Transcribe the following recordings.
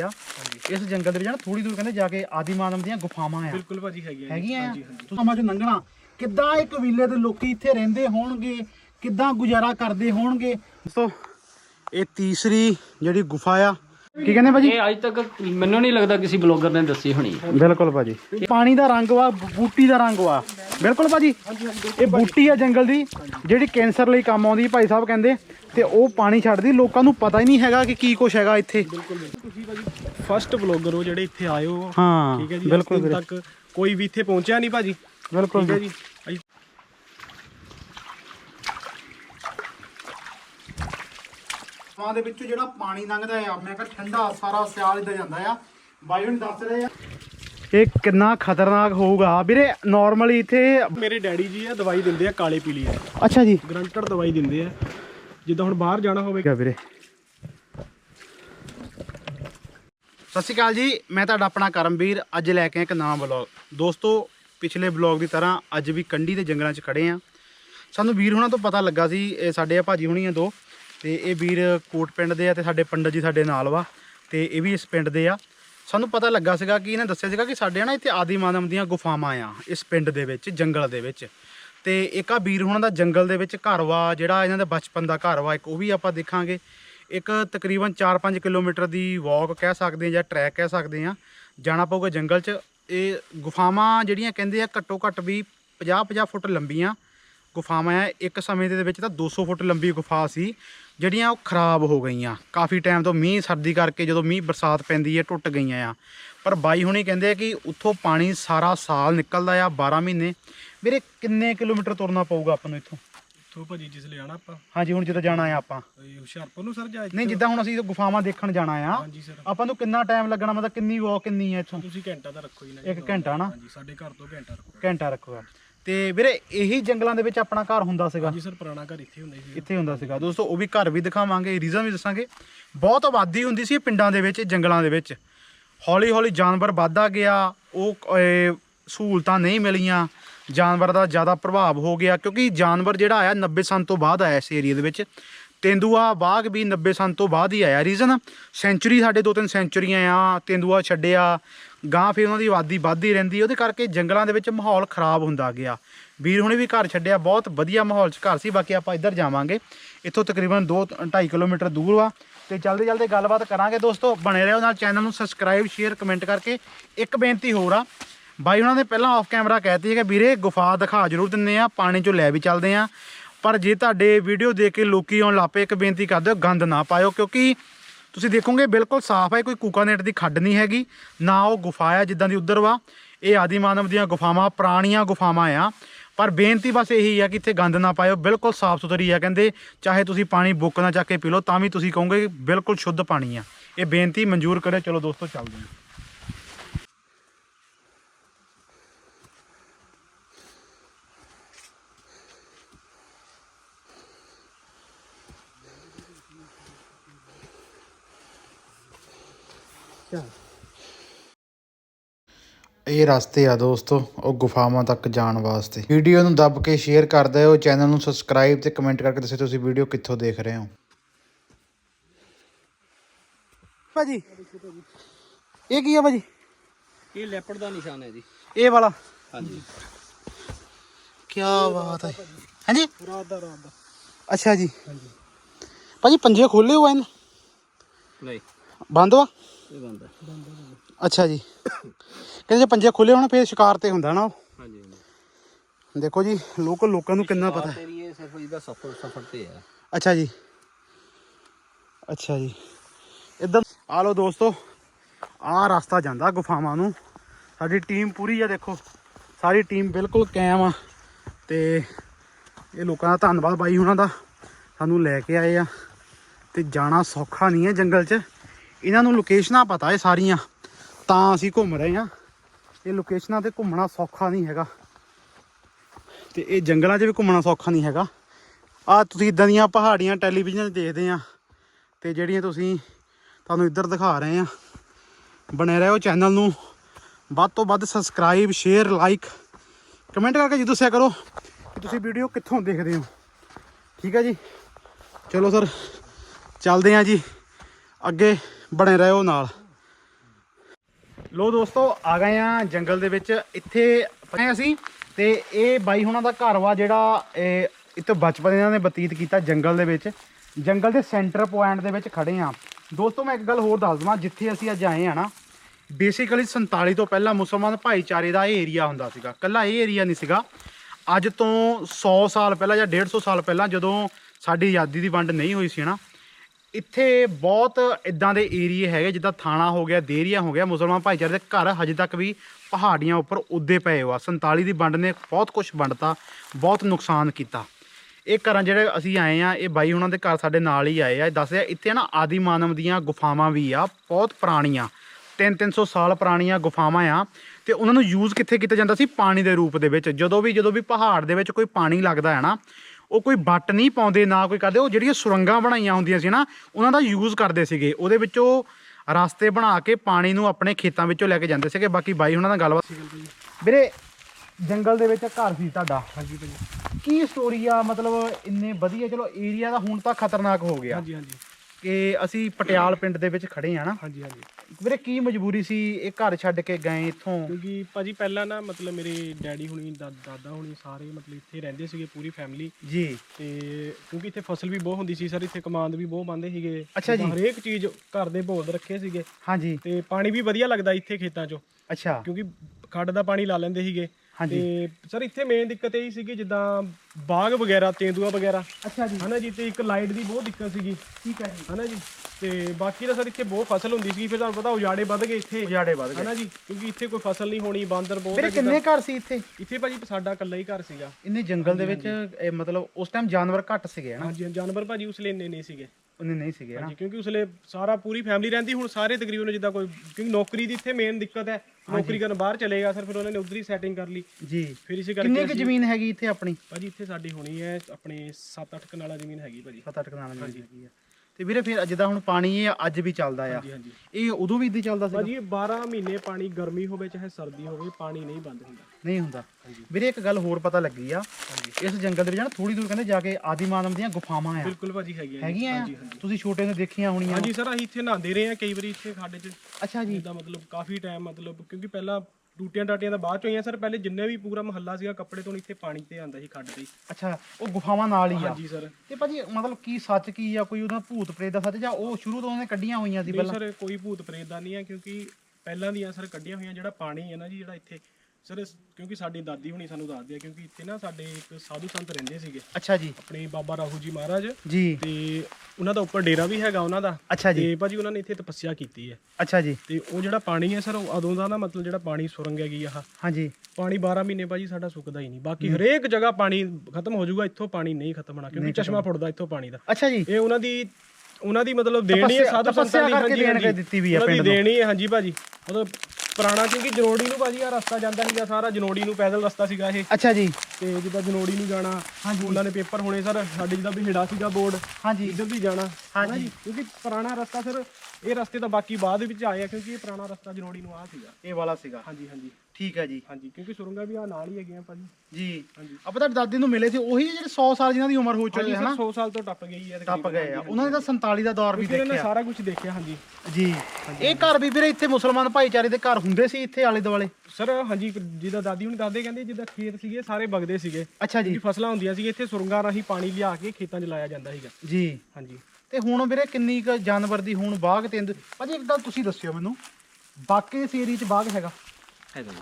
ਆ। ਇਸ ਜੰਗਲ ਦੇ ਵਿੱਚ ਨਾ ਥੋੜੀ ਦੂਰ ਕਹਿੰਦੇ ਜਾ ਕੇ ਆਦੀ ਮਾਨਵ ਦੀਆਂ ਗੁਫਾਵਾਂ ਆ। ਬਿਲਕੁਲ ਭਾਜੀ ਹੈਗੀਆਂ। ਹੈਗੀਆਂ ਆ। ਤੁਸੀਂ ਸਮਾਂ ਚ ਲੰਘਣਾ। ਕਿੱਦਾਂ ਇਹ ਕਬੀਲੇ ਦੇ ਲੋਕੀ ਇੱਥੇ ਰਹਿੰਦੇ ਹੋਣਗੇ? ਕਿੱਦਾਂ ਗੁਜ਼ਾਰਾ ਕਰਦੇ ਹੋਣਗੇ? ਦੋਸਤੋ ਇਹ ਤੀਸਰੀ ਜਿਹੜੀ ਗੁਫਾ ਆ ਕੀ ਕਹਿੰਦੇ ਭਾਜੀ? ਇਹ ਅੱਜ ਤੱਕ ਮੈਨੂੰ ਨਹੀਂ ਲੱਗਦਾ ਕਿਸੇ ਬਲੌਗਰ ਨੇ ਦੱਸੀ ਹੋਣੀ। ਬਿਲਕੁਲ ਭਾਜੀ। ਪਾਣੀ ਦਾ ਰੰਗ ਵਾ ਬੂਟੀ ਦਾ ਰੰਗ ਵਾ। ਬਿਲਕੁਲ ਭਾਜੀ। ਇਹ ਬੂਟੀ ਆ ਜੰਗਲ ਦੀ ਜਿਹੜੀ ਕੈਂਸਰ ਲਈ ਕੰਮ ਆਉਂਦੀ ਭਾਈ ਸਾਹਿਬ ਕਹਿੰਦੇ। ਤੇ ਉਹ ਪਾਣੀ ਛੱਡਦੀ ਲੋਕਾਂ ਨੂੰ ਪਤਾ ਹੀ ਨਹੀਂ ਹੈਗਾ ਕਿ ਕੀ ਕੁਛ ਹੈਗਾ ਇੱਥੇ। ਫਸਟ ਬਲੌਗਰ ਹੋ ਜਿਹੜੇ ਇੱਥੇ ਆਏ ਹੋ ਹਾਂ ਠੀਕ ਹੈ ਜੀ ਬਿਲਕੁਲ ਤੱਕ ਕੋਈ ਵੀ ਇੱਥੇ ਪਹੁੰਚਿਆ ਨਹੀਂ ਭਾਜੀ। ਬਿਲਕੁਲ ਠੀਕ ਹੈ ਜੀ। ਥਾਂ ਦੇ ਵਿੱਚੋਂ ਜਿਹੜਾ ਪਾਣੀ ਲੰਘਦਾ ਆ ਮੈਂ ਕਿਹਾ ਠੰਡਾ ਸਾਰਾ ਸਿਆਲ ਇਦਾਂ ਜਾਂਦਾ ਆ। ਬਾਈ ਹੁਣ ਦੱਸ ਰਹੇ ਆ। ਇਹ ਕਿੰਨਾ ਖਤਰਨਾਕ ਹੋਊਗਾ। ਵੀਰੇ ਨਾਰਮਲੀ ਇੱਥੇ ਮੇਰੇ ਡੈਡੀ ਜੀ ਆ ਦਵਾਈ ਦਿੰਦੇ ਆ ਕਾਲੇ ਪੀਲੀ ਆ। ਅੱਛਾ ਜੀ। ਗਰੰਟਡ ਦਵਾਈ ਦਿੰਦੇ ਆ। ਜਿੱਦਾਂ ਹੁਣ ਬਾਹਰ ਜਾਣਾ ਹੋਵੇ। ਠੀਕ ਆ ਵੀਰੇ। ਸਤਿ ਸ਼੍ਰੀ ਅਕਾਲ ਜੀ ਮੈਂ ਤੁਹਾਡਾ ਆਪਣਾ ਕਰਮਵੀਰ ਅੱਜ ਲੈ ਕੇ ਆਇਆ ਇੱਕ ਨਵਾਂ ਬਲੌਗ ਦੋਸਤੋ ਪਿਛਲੇ ਬਲੌਗ ਦੀ ਤਰ੍ਹਾਂ ਅੱਜ ਵੀ ਕੰਢੀ ਦੇ ਜੰਗਲਾਂ 'ਚ ਖੜੇ ਆ। ਸਾਨੂੰ ਵੀਰ ਹੁਣਾਂ ਤੋਂ ਪਤਾ ਲੱਗਾ ਸੀ ਇਹ ਸਾਡੇ ਆ ਭਾਜੀ ਹੁਣੀ ਆ ਦੋ। ਤੇ ਇਹ ਵੀਰ ਕੋਟ ਪਿੰਡ ਦੇ ਆ ਤੇ ਸਾਡੇ ਪੰਡਤ ਜੀ ਸਾਡੇ ਨਾਲ ਵਾ ਤੇ ਇਹ ਵੀ ਇਸ ਪਿੰਡ ਦੇ ਆ। ਸਾਨੂੰ ਪਤਾ ਲੱਗਾ ਸੀਗਾ ਕਿ ਇਹਨੇ ਦੱਸਿਆ ਸੀਗਾ ਕਿ ਸਾਡੇ ਨਾ ਇੱਥੇ ਆਦੀ ਮਾਨਵ ਦੀਆਂ ਗੁਫਾਵਾਂ ਆ, ਇਸ ਪਿੰਡ ਦੇ ਵਿੱਚ, ਜੰਗਲ ਦੇ ਵਿੱਚ। ਤੇ ਇੱਕ ਆ ਵੀਰ ਹੁਣਾਂ ਦਾ ਜੰਗਲ ਦੇ ਵਿੱਚ ਘਰ ਵਾ, ਜਿਹੜਾ ਇਹਨਾਂ ਦਾ ਬਚਪਨ ਦਾ ਘਰ ਵਾ, ਇੱਕ ਉਹ ਵੀ ਆਪਾਂ ਦੇਖਾਂਗੇ। ਇੱਕ ਤਕਰੀਬਨ 4-5 ਕਿਲੋਮੀਟਰ ਦੀ ਵਾਕ ਕਹਿ ਸਕਦੇ ਆ ਜਾਂ ਟਰੈਕ ਕਹਿ ਸਕਦੇ ਆ ਜਾਣਾ ਪਊਗਾ ਜੰਗਲ 'ਚ। ਇਹ ਗੁਫਾਵਾਂ ਜਿਹੜੀਆਂ ਕਹਿੰਦੇ ਆ ਘੱਟੋ ਘੱਟ ਵੀ 50-50 ਫੁੱਟ ਲੰਬੀਆਂ ਗੁਫਾਵਾਂ ਆ। ਇੱਕ ਸਮੇਂ ਦੇ ਵਿੱਚ ਤਾਂ 200 ਫੁੱਟ ਲੰਬੀ ਗੁਫਾ ਸੀ। ਜਿਹੜੀਆਂ ਉਹ ਖਰਾਬ ਹੋ ਗਈਆਂ। ਕਾਫੀ ਟਾਈਮ ਤੋਂ ਮੀਂਹ ਸਰਦੀ ਕਰਕੇ ਜਦੋਂ ਮੀਂਹ ਬਰਸਾਤ ਪੈਂਦੀ ਹੈ ਟੁੱਟ ਗਈਆਂ ਆ। ਪਰ ਬਾਈ ਹੁਣੀ ਕਹਿੰਦੇ ਆ ਕਿ ਉੱਥੋਂ ਪਾਣੀ ਸਾਰਾ ਸਾਲ ਨਿਕਲਦਾ ਆ 12 ਮਹੀਨੇ। ਵੀਰੇ ਕਿੰਨੇ ਕਿਲੋਮੀਟਰ ਤੁਰਨਾ ਪਊਗਾ ਆਪਾਂ ਨੂੰ ਇੱਥੋਂ? ਤੋਂ ਭਾਜੀ ਜਿਸ ਲਈ ਆਣਾ ਆਪਾਂ। ਹਾਂਜੀ ਹੁਣ ਜਦੋਂ ਜਾਣਾ ਆ ਆਪਾਂ। ਹੁਸ਼ਿਆਰਪੁਰ ਨੂੰ ਸਰ ਜਾ ਨਹੀਂ ਜਿੱਦਾਂ ਹੁਣ ਅਸੀਂ ਗੁਫਾਵਾਂ ਦੇਖਣ ਜਾਣਾ ਆ ਹਾਂਜੀ ਸਰ। ਆਪਾਂ ਨੂੰ ਕਿੰਨਾ ਟਾਈਮ ਲੱਗਣਾ? ਮਤਲਬ ਕਿੰਨੀ ਵਾਕ ਕਿੰਨੀ ਹੈ ਇੱਥੋਂ? ਤੁਸੀਂ ਘੰਟਾ ਤਾਂ ਰੱਖੋ ਹੀ ਨਾ ਜੀ। ਇੱਕ ਘੰਟਾ ਨਾ? ਹਾਂਜੀ ਸਾਡੇ ਘਰ ਤੋਂ ਘੰਟਾ ਰੱਖੋ। ਘੰਟਾ ਰੱਖੂਗਾ ਤੇ ਵੀਰੇ ਇਹੀ ਜੰਗਲਾਂ ਦੇ ਵਿੱਚ ਆਪਣਾ ਘਰ ਹੁੰਦਾ ਸੀਗਾ। ਹਾਂਜੀ ਸਰ ਪੁਰਾਣਾ ਘਰ ਇੱਥੇ ਹੁੰਦਾ ਸੀ ਇੱਥੇ ਹੁੰਦਾ ਸੀਗਾ। ਦੋਸਤੋ ਉਹ ਵੀ ਘਰ ਵੀ ਦਿਖਾਵਾਂਗੇ ਰੀਜ਼ਨ ਵੀ ਦੱਸਾਂਗੇ। ਬਹੁਤ ਆਬਾਦੀ ਹੁੰਦੀ ਸੀ ਪਿੰਡਾਂ ਦੇ ਵਿੱਚ ਜੰਗਲਾਂ ਦੇ ਵਿੱਚ। ਹੌਲੀ ਹੌਲੀ ਜਾਨਵਰ ਵੱਧਦਾ ਗਿਆ ਉਹ ਸਹੂਲਤਾਂ ਨਹੀਂ ਮਿਲੀਆਂ। ਜਾਨਵਰ ਦਾ ਜ਼ਿਆਦਾ ਪ੍ਰਭਾਵ ਹੋ ਗਿਆ ਕਿਉਂਕਿ ਜਾਨਵਰ ਜਿਹੜਾ ਆਇਆ 90 ਸਾਲ ਤੋਂ ਬਾਅਦ ਆਇਆ ਇਸ ਏਰੀਆ ਦੇ ਵਿੱਚ। ਤੇਂਦੂਆ ਬਾਗ ਵੀ 90 ਸਾਲ ਤੋਂ ਬਾਅਦ ਹੀ ਆਇਆ। ਰੀਜ਼ਨ ਸੈਂਚੁਰੀ ਸਾਡੇ ਦੋ ਤਿੰਨ ਸੈਂਚੁਰੀਆਂ ਆ ਤੇਂਦੂਆ ਛੱਡਿਆ ਗਾਂ ਫਿਰ ਉਹਨਾਂ ਦੀ ਆਬਾਦੀ ਵੱਧਦੀ ਰਹਿੰਦੀ, ਉਹਦੇ ਕਰਕੇ ਜੰਗਲਾਂ ਦੇ ਵਿੱਚ ਮਾਹੌਲ ਖਰਾਬ ਹੁੰਦਾ ਗਿਆ। ਵੀਰ ਹੁਣੇ ਵੀ ਘਰ ਛੱਡਿਆ, ਬਹੁਤ ਵਧੀਆ ਮਾਹੌਲ 'ਚ ਘਰ ਸੀ, ਬਾਕੀ ਆਪਾਂ ਇੱਧਰ ਜਾਵਾਂਗੇ। ਇੱਥੋਂ ਤਕਰੀਬਨ 2 2.5 ਕਿਲੋਮੀਟਰ ਦੂਰ ਵਾ। ਤੇ ਚਲਦੇ ਜਲਦੀ ਗੱਲਬਾਤ ਕਰਾਂਗੇ ਦੋਸਤੋ, ਬਣੇ ਰਹੋ ਨਾਲ ਚੈਨਲ ਨੂੰ ਸਬਸਕ੍ਰਾਈਬ ਸ਼ੇਅਰ ਕਮੈਂਟ ਕਰਕੇ। ਇੱਕ ਬੇਨਤੀ ਹੋਰ ਆ, ਬਾਈ ਉਹਨਾਂ ਨੇ ਪਹਿਲਾਂ ਆਫ ਕੈਮਰਾ ਕਹਿਤੀ ਹੈ ਕਿ ਵੀਰੇ ਗੁਫਾ ਦਿਖਾ ਜ਼ਰੂਰ ਦਿੰਨੇ ਆ, ਪਾਣੀ 'ਚੋਂ ਲੈ ਵੀ ਚੱਲਦੇ ਆ। ਪਰ ਜੇ ਤੁਹਾਡੇ ਵੀਡੀਓ ਦੇਖ ਕੇ ਲੋਕੀ ਆਉਣ ਲੱਪੇ ਇੱਕ ਬੇਨਤੀ ਕਰਦੇ ਹੋ ਗੰਦ ਨਾ ਪਾਇਓ, ਕਿਉਂਕਿ ਤੁਸੀਂ ਦੇਖੋਗੇ ਬਿਲਕੁਲ ਸਾਫ਼ ਹੈ, ਕੋਈ ਕੂਕਾਨੇਟ ਦੀ ਖੱਡ ਨਹੀਂ ਹੈਗੀ, ਨਾ ਉਹ ਗੁਫਾ ਆ ਜਿੱਦਾਂ ਦੀ ਉੱਧਰ ਵਾ। ਇਹ ਆਦੀ ਮਾਨਵ ਦੀਆਂ ਗੁਫਾਵਾਂ, ਪੁਰਾਣੀਆਂ ਗੁਫਾਵਾਂ ਆ। ਪਰ ਬੇਨਤੀ ਬਸ ਇਹੀ ਆ ਕਿ ਇੱਥੇ ਗੰਦ ਨਾ ਪਾਇਓ, ਬਿਲਕੁਲ ਸਾਫ਼ ਸੁਥਰੀ ਆ ਕਹਿੰਦੇ। ਚਾਹੇ ਤੁਸੀਂ ਪਾਣੀ ਬੁੱਕ ਨਾ ਚੱਕ ਕੇ ਪੀ ਲਓ, ਤਾਂ ਵੀ ਤੁਸੀਂ ਕਹੋਗੇ ਬਿਲਕੁਲ ਸ਼ੁੱਧ ਪਾਣੀ ਆ। ਇਹ ਬੇਨਤੀ ਮਨਜ਼ੂਰ ਕਰਿਓ। ਚਲੋ ਦੋਸਤੋ, ਚੱਲਦੇ ਹਾਂ। ਇਹ ਰਸਤੇ ਆ ਦੋਸਤੋ ਉਹ ਗੁਫਾਵਾਂ ਤੱਕ ਜਾਣ ਵਾਸਤੇ। ਵੀਡੀਓ ਨੂੰ ਦੱਬ ਕੇ ਸ਼ੇਅਰ ਕਰ ਦਿਓ ਚੈਨਲ ਨੂੰ ਸਬਸਕ੍ਰਾਈਬ ਤੇ ਕਮੈਂਟ ਕਰਕੇ ਦੱਸੋ ਤੁਸੀਂ ਵੀਡੀਓ ਕਿੱਥੋਂ ਦੇਖ ਰਹੇ ਹੋ। ਭਾਜੀ ਇਹ ਕੀ ਆ ਭਾਜੀ? ਇਹ ਲੈਪੜ ਦਾ ਨਿਸ਼ਾਨ ਹੈ ਜੀ। ਇਹ ਵਾਲਾ। ਹਾਂਜੀ। ਕੀ ਬਾਤ ਹੈ। ਹਾਂਜੀ? ਰਾਤ ਦਾ ਰਾਤ ਦਾ ਅੱਛਾ ਜੀ। ਭਾਜੀ ਪੰਜੇ ਖੋਲੇ ਹੋਏ ਨੇ। ਨਹੀਂ। ਬੰਦ ਵਾ? ਇਹ ਬੰਦ ਹੈ। ਅੱਛਾ ਜੀ। ਕਹਿੰਦੇ ਜੇ ਪੰਜੇ ਖੁੱਲੇ ਹੋਣ ਫੇਰ ਸ਼ਿਕਾਰ ਤੇ ਹੁੰਦਾ ਨਾ ਉਹ। ਹਾਂਜੀ ਦੇਖੋ ਜੀ ਲੋਕ ਲੋਕਾਂ ਨੂੰ ਕਿੰਨਾ ਪਤਾ ਹੈ। ਤੇਰੀ ਇਹ ਸਿਰਫ ਇਹਦਾ ਸਫਰ ਸਫਰ ਤੇ ਹੈ। ਅੱਛਾ ਜੀ। ਅੱਛਾ ਜੀ। ਇਦਾਂ ਆ ਲੋ ਦੋਸਤੋ ਆ ਰਸਤਾ ਜਾਂਦਾ ਗੁਫਾਵਾਂ ਨੂੰ। ਸਾਡੀ ਟੀਮ ਪੂਰੀ ਆ ਦੇਖੋ। ਸਾਰੀ ਟੀਮ ਬਿਲਕੁਲ ਕਾਇਮ ਆ। ਤੇ ਇਹ ਲੋਕਾਂ ਦਾ ਧੰਨਵਾਦ ਬਾਈ ਉਹਨਾਂ ਦਾ। ਸਾਨੂੰ ਲੈ ਕੇ ਆਏ ਆ। ਤੇ ਜਾਣਾ ਸੌਖਾ ਨਹੀਂ ਹੈ ਜੰਗਲ 'ਚ। ਇਹਨਾਂ ਨੂੰ ਲੋਕੇਸ਼ਨਾਂ ਪਤਾ ਹੈ ਸਾਰੀਆਂ। ਤਾਂ ਅਸੀਂ ਘੁੰਮ ਰਹੇ ਹਾਂ। ਇਹ ਲੋਕੇਸ਼ਨਾਂ ਤੇ ਘੁੰਮਣਾ ਸੌਖਾ ਨਹੀਂ ਹੈਗਾ। ਤੇ ਇਹ ਜੰਗਲਾਂ 'ਚ ਵੀ ਘੁੰਮਣਾ ਸੌਖਾ ਨਹੀਂ ਹੈਗਾ। ਆ ਤੁਸੀਂ ਇਦਾਂ ਦੀਆਂ ਪਹਾੜੀਆਂ ਟੈਲੀਵਿਜ਼ਨ 'ਚ ਦੇਖਦੇ ਆ ਤੇ ਜਿਹੜੀਆਂ ਤੁਸੀਂ ਤੁਹਾਨੂੰ ਇੱਧਰ ਦਿਖਾ ਰਹੇ ਆ ਬਣੇ ਰਹੋ ਚੈਨਲ ਨੂੰ। ਵੱਧ ਤੋਂ ਵੱਧ ਸਬਸਕ੍ਰਾਈਬ ਸ਼ੇਅਰ ਲਾਈਕ ਕਮੈਂਟ ਕਰਕੇ ਜੀ ਦੱਸਿਆ ਕਰੋ ਕਿ ਤੁਸੀਂ ਵੀਡੀਓ ਕਿੱਥੋਂ ਦੇਖਦੇ ਹੋ। ਠੀਕ ਹੈ ਜੀ? ਚਲੋ ਸਰ ਚੱਲਦੇ ਆ ਜੀ। ਅੱਗੇ ਬਣੇ ਰਹੋ ਨਾਲ। ਲੋ ਦੋਸਤੋ, ਆ ਗਏ ਆ ਜੰਗਲ ਦੇ ਵਿੱਚ। ਇੱਥੇ ਪਏ ਅਸੀਂ ਤੇ ਇਹ ਬਾਈ ਹੁਣਾਂ ਦਾ ਘਰ ਵਾ ਜਿਹੜਾ ਇਹ ਇੱਥੇ ਬਚਪਨ ਇਹਨਾਂ ਨੇ ਬਤੀਤ ਕੀਤਾ ਜੰਗਲ ਦੇ ਵਿੱਚ। ਜੰਗਲ ਦੇ ਸੈਂਟਰ ਪੁਆਇੰਟ ਦੇ ਵਿੱਚ ਖੜੇ ਆ। ਦੋਸਤੋ, ਮੈਂ ਇੱਕ ਗੱਲ ਹੋਰ ਦੱਸ ਦਵਾਂ, ਜਿੱਥੇ ਅਸੀਂ ਅੱਜ ਆਏ ਆ ਨਾ ਬੇਸਿਕਲੀ 47 ਤੋਂ ਪਹਿਲਾਂ ਮੁਸਲਮਾਨ ਭਾਈਚਾਰੇ ਦਾ ਇਹ ਏਰੀਆ ਹੁੰਦਾ ਸੀਗਾ। ਕੱਲਾ ਇਹ ਏਰੀਆ ਨਹੀਂ ਸੀਗਾ। ਅੱਜ ਤੋਂ 100 ਸਾਲ ਪਹਿਲਾਂ ਜਾਂ 150 ਸਾਲ ਪਹਿਲਾਂ ਜਦੋਂ ਸਾਡੀ ਆਜ਼ਾਦੀ ਦੀ ਵੰਡ ਨਹੀਂ ਹੋਈ ਸੀ ਨਾ ਇੱਥੇ ਬਹੁਤ ਇਦਾਂ ਦੇ ਏਰੀਏ ਹੈਗੇ, ਜਿੱਦਾਂ ਥਾਣਾ ਹੋ ਗਿਆ, ਦੇਰੀਆ ਹੋ ਗਿਆ, ਮੁਸਲਮਾਨ ਭਾਈਚਾਰੇ ਦੇ ਘਰ ਹਜੇ ਤੱਕ ਵੀ ਪਹਾੜੀਆਂ ਉੱਪਰ ਉੱਦੇ ਪਏ ਹੋਆ 47 ਦੀ ਵੰਡ ਨੇ ਬਹੁਤ ਕੁਝ ਵੰਡਤਾ, ਬਹੁਤ ਨੁਕਸਾਨ ਕੀਤਾ। ਇਹ ਘਰਾਂ ਜਿਹੜੇ ਅਸੀਂ ਆਏ ਆ, ਇਹ ਬਾਈ ਉਹਨਾਂ ਦੇ ਘਰ ਸਾਡੇ ਨਾਲ ਹੀ ਆਏ ਆ। ਇਹ ਦੱਸਿਆ ਇੱਥੇ ਨਾ ਆਦੀ ਮਾਨਵ ਦੀਆਂ ਗੁਫਾਵਾਂ ਵੀ ਆ, ਬਹੁਤ ਪੁਰਾਣੀਆਂ। 3-300 ਸਾਲ ਪੁਰਾਣੀਆਂ ਗੁਫਾਵਾਂ ਆ ਤੇ ਉਹਨਾਂ ਨੂੰ ਯੂਜ਼ ਕਿੱਥੇ ਕੀਤਾ ਜਾਂਦਾ ਸੀ? ਪਾਣੀ ਦੇ ਰੂਪ ਦੇ ਵਿੱਚ। ਜਦੋਂ ਵੀ ਜਦੋਂ ਵੀ ਪਹਾੜ ਦੇ ਵਿੱਚ ਕੋਈ ਪਾਣੀ ਲੱਗਦਾ ਹੈ ਨਾ ਉਹ ਕੋਈ ਬੱਟ ਨਹੀਂ ਪਾਉਂਦੇ ਨਾ ਕੋਈ ਕਰਦੇ। ਉਹ ਜਿਹੜੀਆਂ ਸੁਰੰਗਾਂ ਬਣਾਈਆਂ ਹੁੰਦੀਆਂ ਸੀ ਨਾ ਉਹਨਾਂ ਦਾ ਯੂਜ਼ ਕਰਦੇ ਸੀਗੇ। ਉਹਦੇ ਵਿੱਚੋਂ ਰਸਤੇ ਬਣਾ ਕੇ ਪਾਣੀ ਨੂੰ ਆਪਣੇ ਖੇਤਾਂ ਵਿੱਚੋਂ ਲੈ ਕੇ ਜਾਂਦੇ ਸੀਗੇ। ਬਾਕੀ ਬਾਈ ਉਹਨਾਂ ਨਾਲ ਗੱਲਬਾਤ ਵੀਰੇ ਜੰਗਲ ਦੇ ਵਿੱਚ ਘਰ ਸੀ ਤੁਹਾਡਾ? ਹਾਂਜੀ ਭਾਜੀ। ਕੀ ਸਟੋਰੀ ਆ? ਮਤਲਬ ਇੰਨੇ ਵਧੀਆ ਚਲੋ ਏਰੀਆ ਦਾ ਹੁਣ ਤਾਂ ਖਤਰਨਾਕ ਹੋ ਗਿਆ। ਹਾਂਜੀ ਹਾਂਜੀ। ਕਿ ਅਸੀਂ ਪਟਿਆਲ ਪਿੰਡ ਦੇ ਵਿੱਚ ਖੜੇ ਆ ਨਾ। ਹਾਂਜੀ ਹਾਂਜੀ। ਵੀਰੇ ਕੀ ਮਜਬੂਰੀ ਸੀ ਇਹ ਘਰ ਛੱਡ ਕੇ ਗਏ ਇੱਥੋਂ? ਕਿਉਂਕਿ ਭਾਜੀ ਪਹਿਲਾਂ ਨਾ ਮਤਲਬ ਮੇਰੇ ਡੈਡੀ ਹੁਣੀ ਦਾ- ਦਾਦਾ ਹੁਣੀ ਸਾਰੇ ਮਤਲਬ ਇੱਥੇ ਰਹਿੰਦੇ ਸੀਗੇ ਪੂਰੀ ਫੈਮਿਲੀ ਜੀ। ਤੇ ਕਿਉਂਕਿ ਇੱਥੇ ਫਸਲ ਵੀ ਬਹੁਤ ਹੁੰਦੀ ਸੀ ਸਰ ਇੱਥੇ ਕਮਾਂਦ ਵੀ ਬਹੁਤ ਬੰਦੇ ਸੀਗੇ। ਅੱਛਾ ਜੀ। ਹਰੇਕ ਚੀਜ਼ ਘਰ ਦੇ ਬੋਲਦ ਰੱਖੇ ਸੀਗੇ। ਹਾਂਜੀ। ਤੇ ਪਾਣੀ ਵੀ ਵਧੀਆ ਲੱਗਦਾ ਇੱਥੇ ਖੇਤਾਂ 'ਚੋਂ। ਅੱਛਾ। ਕਿਉਂਕਿ ਖੱਡ ਦਾ ਪਾਣੀ ਲਾ ਲੈਂਦੇ ਸੀਗੇ। ਹਾਂਜੀ। ਤੇ ਸਰ ਇੱਥੇ ਮੇਨ ਦਿੱਕਤ ਇਹ ਸੀਗੀ ਜਿੱਦਾਂ ਬਾਗ ਵਗੈਰਾ ਤੇਂਦੂਆ ਵਗੈਰਾ। ਅੱਛਾ ਜੀ। ਹਨਾ ਜੀ ਤੇ ਇੱਕ ਲਾਈਟ ਦੀ ਬਹੁਤ ਦਿੱਕਤ ਸੀਗੀ। ਠੀਕ ਹੈ ਜੀ। ਹਨਾ ਜੀ ਤੇ ਬਾਕੀ ਤਾਂ ਸਰ ਇੱਥੇ ਬਹੁਤ ਫਸਲ ਹੁੰਦੀ ਸੀ ਫਿਰ ਤੁਹਾਨੂੰ ਪਤਾ ਉਜਾੜੇ ਵੱਧ ਗਏ ਇੱਥੇ। ਉਜਾੜੇ ਵੱਧ ਗਏ। ਹਨਾ ਜੀ ਕਿਉਂਕਿ ਇੱਥੇ ਕੋਈ ਫਸਲ ਨਹੀਂ ਹੋਣੀ ਬਾਂਦਰ ਬਹੁਤ ਵੀਰੇ ਕਿੰਨੇ ਘਰ ਸੀ ਇੱਥੇ? ਇੱਥੇ ਭਾਜੀ ਸਾਡਾ ਇਕੱਲਾ ਹੀ ਘਰ ਸੀਗਾ। ਇੰਨੇ ਜੰਗਲ ਦੇ ਵਿੱਚ ਇਹ ਮਤਲਬ ਉਸ ਟਾਈਮ ਜਾਨਵਰ ਘੱਟ ਸੀਗੇ ਹਨਾ? ਹਾਂਜੀ ਜਾਨਵਰ ਭਾਜੀ ਉਸਲੇ ਇੰਨੇ ਨਹੀਂ ਸੀਗੇ। ਉਹਨੇ ਨਹੀਂ ਸੀਗੇ ਹਾਂਜੀ ਕਿਉਂਕਿ ਉਸਲੇ ਸਾਰਾ ਪੂਰੀ ਫੈਮਿਲੀ ਰਹਿੰਦੀ ਹੁਣ ਸਾਰੇ ਤਕਰੀਬਨ ਜਿੱਦਾਂ ਕੋਈ ਕਿਉਂਕਿ ਨੌਕਰੀ ਦੀ ਇੱਥੇ ਮੇਨ ਦਿੱਕਤ ਹੈ। ਨੌਕਰੀ ਕਰਨ ਬਾਹਰ ਚਲੇਗਾ ਸਰ ਫਿਰ ਉਹਨਾਂ ਨੇ ਉਧਰ ਹੀ ਸੈਟਿੰਗ ਕਰ ਲਈ। ਜੀ। ਫਿਰ ਇਸੇ ਕਿੰਨੀ ਕਰਕੇ ਕੁ ਜ਼ਮੀਨ ਹੈਗੀ ਇੱਥੇ ਆਪਣੀ? ਭਾਜੀ ਇੱਥੇ ਸਾਡੀ ਹੋਣੀ ਹੈ ਆਪਣੇ 7-8 ਕਨਾਲਾ ਜ਼ਮੀਨ ਹੈਗੀ ਭਾਜੀ। 7-8 ਕਨਾਲ ਜ਼ਮੀਨ ਹੈਗੀ ਆ। ਤੇ ਵੀਰੇ ਫਿਰ ਜਿੱਦਾਂ ਹੁਣ ਪਾਣੀ ਇਹ ਅੱਜ ਵੀ ਚੱਲਦਾ ਆ। ਹਾਂਜੀ ਹਾਂਜੀ। ਇਹ ਉਦੋਂ ਵੀ ਇਦਾਂ ਚੱਲਦਾ ਸੀ ਭਾਜੀ ਇਹ 12 ਮਹੀਨੇ ਪਾਣੀ ਗਰਮੀ ਹੋਵੇ ਚਾਹੇ ਸਰਦੀ ਹੋਵੇ ਪਾਣੀ ਨਹੀਂ ਬੰਦ ਹੁੰਦਾ। ਨਹੀਂ ਹੁੰਦਾ। ਵੀਰੇ ਇੱਕ ਗੱਲ ਹੋਰ ਪਤਾ ਲੱਗੀ ਆ। ਇਸ ਜੰਗਲ ਦੇ ਵਿੱਚ ਨਾ ਥੋੜੀ ਦੂਰ ਕਹਿੰਦੇ ਜਾ ਕੇ ਆਦੀ ਮਾਨਵ ਦੀਆਂ ਗੁਫਾਵਾਂ ਆ। ਬਿਲਕੁਲ ਭਾਜੀ ਹੈਗੀਆਂ। ਹੈਗੀਆਂ ਆ? ਤੁਸੀਂ ਛੋਟੇ ਨੇ ਦੇਖੀਆਂ ਹੋਣੀਆਂ। ਹਾਂਜੀ ਸਰ ਅਸੀਂ ਇੱਥੇ ਨਹਾਉਂਦੇ ਰਹੇ ਹਾਂ ਕਈ ਵਾਰੀ ਇੱਥੇ ਖਾਡੇ 'ਚ। ਅੱਛਾ ਜੀ। ਜਿੱਦਾਂ ਮਤਲਬ ਕਾਫੀ ਟਾਈਮ ਮਤਲਬ ਕਿਉਂਕਿ ਪਹਿਲਾਂ ਟੂਟੀਆਂ ਟਾਟੀਆਂ ਦਾ ਬਾਅਦ ਚ ਹੋਈਆਂ ਸਰ ਪਹਿਲੇ ਜਿੰਨੇ ਵੀ ਪੂਰਾ ਮਹੱਲਾ ਸੀਗਾ ਕੱਪੜੇ ਤੋਂ ਇੱਥੇ ਪਾਣੀ ਤੇ ਆਂਦਾ ਸੀ ਖੱਡ ਤੇ। ਅੱਛਾ ਉਹ ਗੁਫਾਵਾਂ ਨਾਲ ਹੀ ਆ? ਹਾਂਜੀ ਸਰ। ਤੇ ਭਾਜੀ ਮਤਲਬ ਕੀ ਸੱਚ ਕੀ ਆ? ਕੋਈ ਉਹਦਾ ਭੂਤ ਪ੍ਰੇਤ ਦਾ ਸੱਚ ਜਾਂ ਉਹ ਸ਼ੁਰੂ ਤੋਂ ਉਹਨੇ ਕੱਢੀਆਂ ਹੋਈਆਂ ਸੀ ਨਹੀਂ ਪਹਿਲਾਂ? ਸਰ ਕੋਈ ਭੂਤ ਪ੍ਰੇਤ ਦਾ ਨਹੀਂ ਹੈ ਕਿਉਂਕਿ ਪਹਿਲਾਂ ਦੀਆਂ ਸਰ ਕੱਢੀਆਂ ਹੋਈਆਂ ਜਿਹੜਾ ਪਾਣੀ ਹੈ ਨਾ ਜੀ ਜਿਹੜਾ ਇੱਥੇ ਸਰ ਕਿਉਂਕਿ ਸਾਡੀ ਦਾਦੀ ਹੁਣੀ ਸਾਨੂੰ ਦੱਸਦੇ ਆ ਕਿਉਂਕਿ ਇੱਥੇ ਨਾ ਸਾਡੇ ਇੱਕ ਸਾਧੂ ਸੰਤ ਰਹਿੰਦੇ ਸੀਗੇ। ਅੱਛਾ ਜੀ। ਆਪਣੇ ਬਾਬਾ ਰਾਹੂ ਜੀ ਮਹਾਰਾਜ। ਜੀ। ਤੇ ਉਹਨਾਂ ਦਾ ਉੱਪਰ ਡੇਰਾ ਵੀ ਹੈਗਾ ਉਹਨਾਂ ਦਾ। ਅੱਛਾ ਜੀ। ਤੇ ਭਾਜੀ ਉਹਨਾਂ ਨੇ ਇੱਥੇ ਤਪੱਸਿਆ ਕੀਤੀ ਹੈ। ਅੱਛਾ ਜੀ। ਤੇ ਉਹ ਜਿਹੜਾ ਪਾਣੀ ਹੈ ਸਰ ਉਹ ਉਦੋਂ ਦਾ ਨਾ ਮਤਲਬ ਜਿਹੜਾ ਪਾਣੀ ਸੁਰੰਗ ਹੈਗੀ ਆਹ। ਹਾਂਜੀ। ਪਾਣੀ 12 ਮਹੀਨੇ ਭਾਜੀ ਸਾਡਾ ਸੁੱਕਦਾ ਹੀ ਨਹੀਂ। ਬਾਕੀ ਹਰੇਕ ਜਗ੍ਹਾ ਪਾਣੀ ਖਤਮ ਹੋ ਜਾਊਗਾ ਇੱਥੋਂ ਪਾਣੀ ਨਹੀਂ ਖਤਮ ਹੋਣਾ ਕਿਉਂਕਿ ਚਸ਼ਮਾ ਫੁੱਟਦਾ ਇੱਥੋਂ ਪਾਣੀ ਦਾ। ਅੱਛਾ ਜੀ। ਇਹ ਉਹਨਾਂ ਦੀ ਉਹਨਾਂ ਦੀ ਮਤਲਬ ਦੇਣੀ ਹੈ ਸਾਧੂ ਸੰਤਾਂ ਦੀ ਹਾਂਜੀ। ਦੇਣੀ ਹੈ ਹਾਂਜੀ ਭਾਜੀ। ਮਤਲਬ ਪੁਰਾਣਾ ਕਿਉਂਕਿ ਜਨੋੜੀ ਨੂੰ ਭਾਜੀ ਆ ਰਸਤਾ ਜਾਂਦਾ ਸੀਗਾ ਸਾਰਾ ਜਨੋੜੀ ਨੂੰ ਪੈਦਲ ਰਸਤਾ ਸੀਗਾ ਇਹ। ਅੱਛਾ ਜੀ। ਤੇ ਜਿੱਦਾਂ ਜਨੋੜੀ ਨੂੰ ਜਾਣਾ ਸਕੂਲਾਂ ਦੇ ਪੇਪਰ ਹੋਣੇ ਸਰ ਸਾਡੇ ਜਿੱਦਾਂ ਵੀ ਹੇੜਾ ਸੀਗਾ ਬੋਰਡ ਹਾਂਜੀ। ਇੱਧਰ ਵੀ ਜਾਣਾ। ਹਾਂਜੀ। ਕਿਉਂਕਿ ਪੁਰਾਣਾ ਰਸਤਾ ਸਰ ਇਹ ਰਸਤੇ ਤਾਂ ਬਾਕੀ ਬਾਅਦ ਵਿੱਚ ਆਏ ਆ ਕਿਉਂਕਿ ਇਹ ਪੁਰਾਣਾ ਰਸਤਾ ਜਨੋੜੀ ਨੂੰ ਆ ਸੀਗਾ। ਇਹ ਵਾਲਾ ਸੀਗਾ। ਹਾਂਜੀ ਹਾਂਜੀ। ਠੀਕ ਹੈ ਜੀ। ਹਾਂਜੀ ਕਿਉਂਕਿ ਸੁਰੰਗਾਂ ਵੀ ਆ ਨਾਲ ਹੀ ਹੈਗੀਆਂ ਭਾਜੀ। ਜੀ। ਹਾਂਜੀ। ਆਪਾਂ ਤਾਂ ਦਾਦੀ ਨੂੰ ਮਿਲੇ ਸੀ ਉਹੀ ਜਿਹੜੇ 100 ਸਾਲ ਜਿਨ੍ਹਾਂ ਦੀ ਉਮਰ ਹੋ ਚੁੱਕੀ ਹੈ ਨਾ 100 ਸਾਲ ਤੋਂ ਟੱਪ ਗਈ ਹੈ ਟੱਪ ਗਏ ਆ। ਉਹਨਾਂ ਨੇ ਤਾਂ 47 ਦਾ ਦੌਰ ਵੀ ਨੇ ਦੇਖਿਆ। ਸਾਰਾ ਕੁਝ ਦੇਖਿਆ ਹਾਂਜੀ। ਜੀ। ਇਹ ਘਰ ਵੀ ਵੀਰੇ ਇੱਥੇ ਮੁਸਲਮਾਨ ਭਾਈਚਾਰੇ ਦੇ ਘਰ ਹੁੰਦੇ ਸੀ ਇੱਥੇ ਆਲੇ ਦੁਆਲੇ? ਸਰ ਹਾਂਜੀ ਜਿੱਦਾਂ ਦਾਦੀ ਹੁਣ ਦੱਸਦੇ ਕਹਿੰਦੇ ਜਿੱਦਾਂ ਖੇਤ ਸੀਗੇ ਸਾਰੇ ਵਗਦੇ ਸੀਗੇ। ਅੱਛਾ ਜੀ। ਜੀ ਫਸਲਾਂ ਹੁੰਦੀਆਂ ਸੀ ਇੱਥੇ ਸੁਰੰਗਾਂ ਰਾਹੀਂ ਪਾਣੀ ਲਿਆ ਕੇ ਖੇਤਾਂ 'ਚ ਲਾਇਆ ਜਾਂਦਾ ਸੀਗਾ। ਜੀ। ਹਾਂਜੀ। ਤੇ ਹੁਣ ਵੀਰੇ ਕਿੰਨੀ ਕੁ ਜਾਨਵਰ ਦੀ ਹੁਣ ਬਾਗ ਤੇਂਦ ਭਾਜੀ ਇੱਕ ਗੱਲ ਤੁਸੀਂ ਦੱਸਿਓ ਮੈਨੂੰ। ਬਾਕੀ ਇਸ ਏਰੀਆ 'ਚ ਬਾਗ ਹੈਗਾ। ਹੈਗਾ ਜੀ।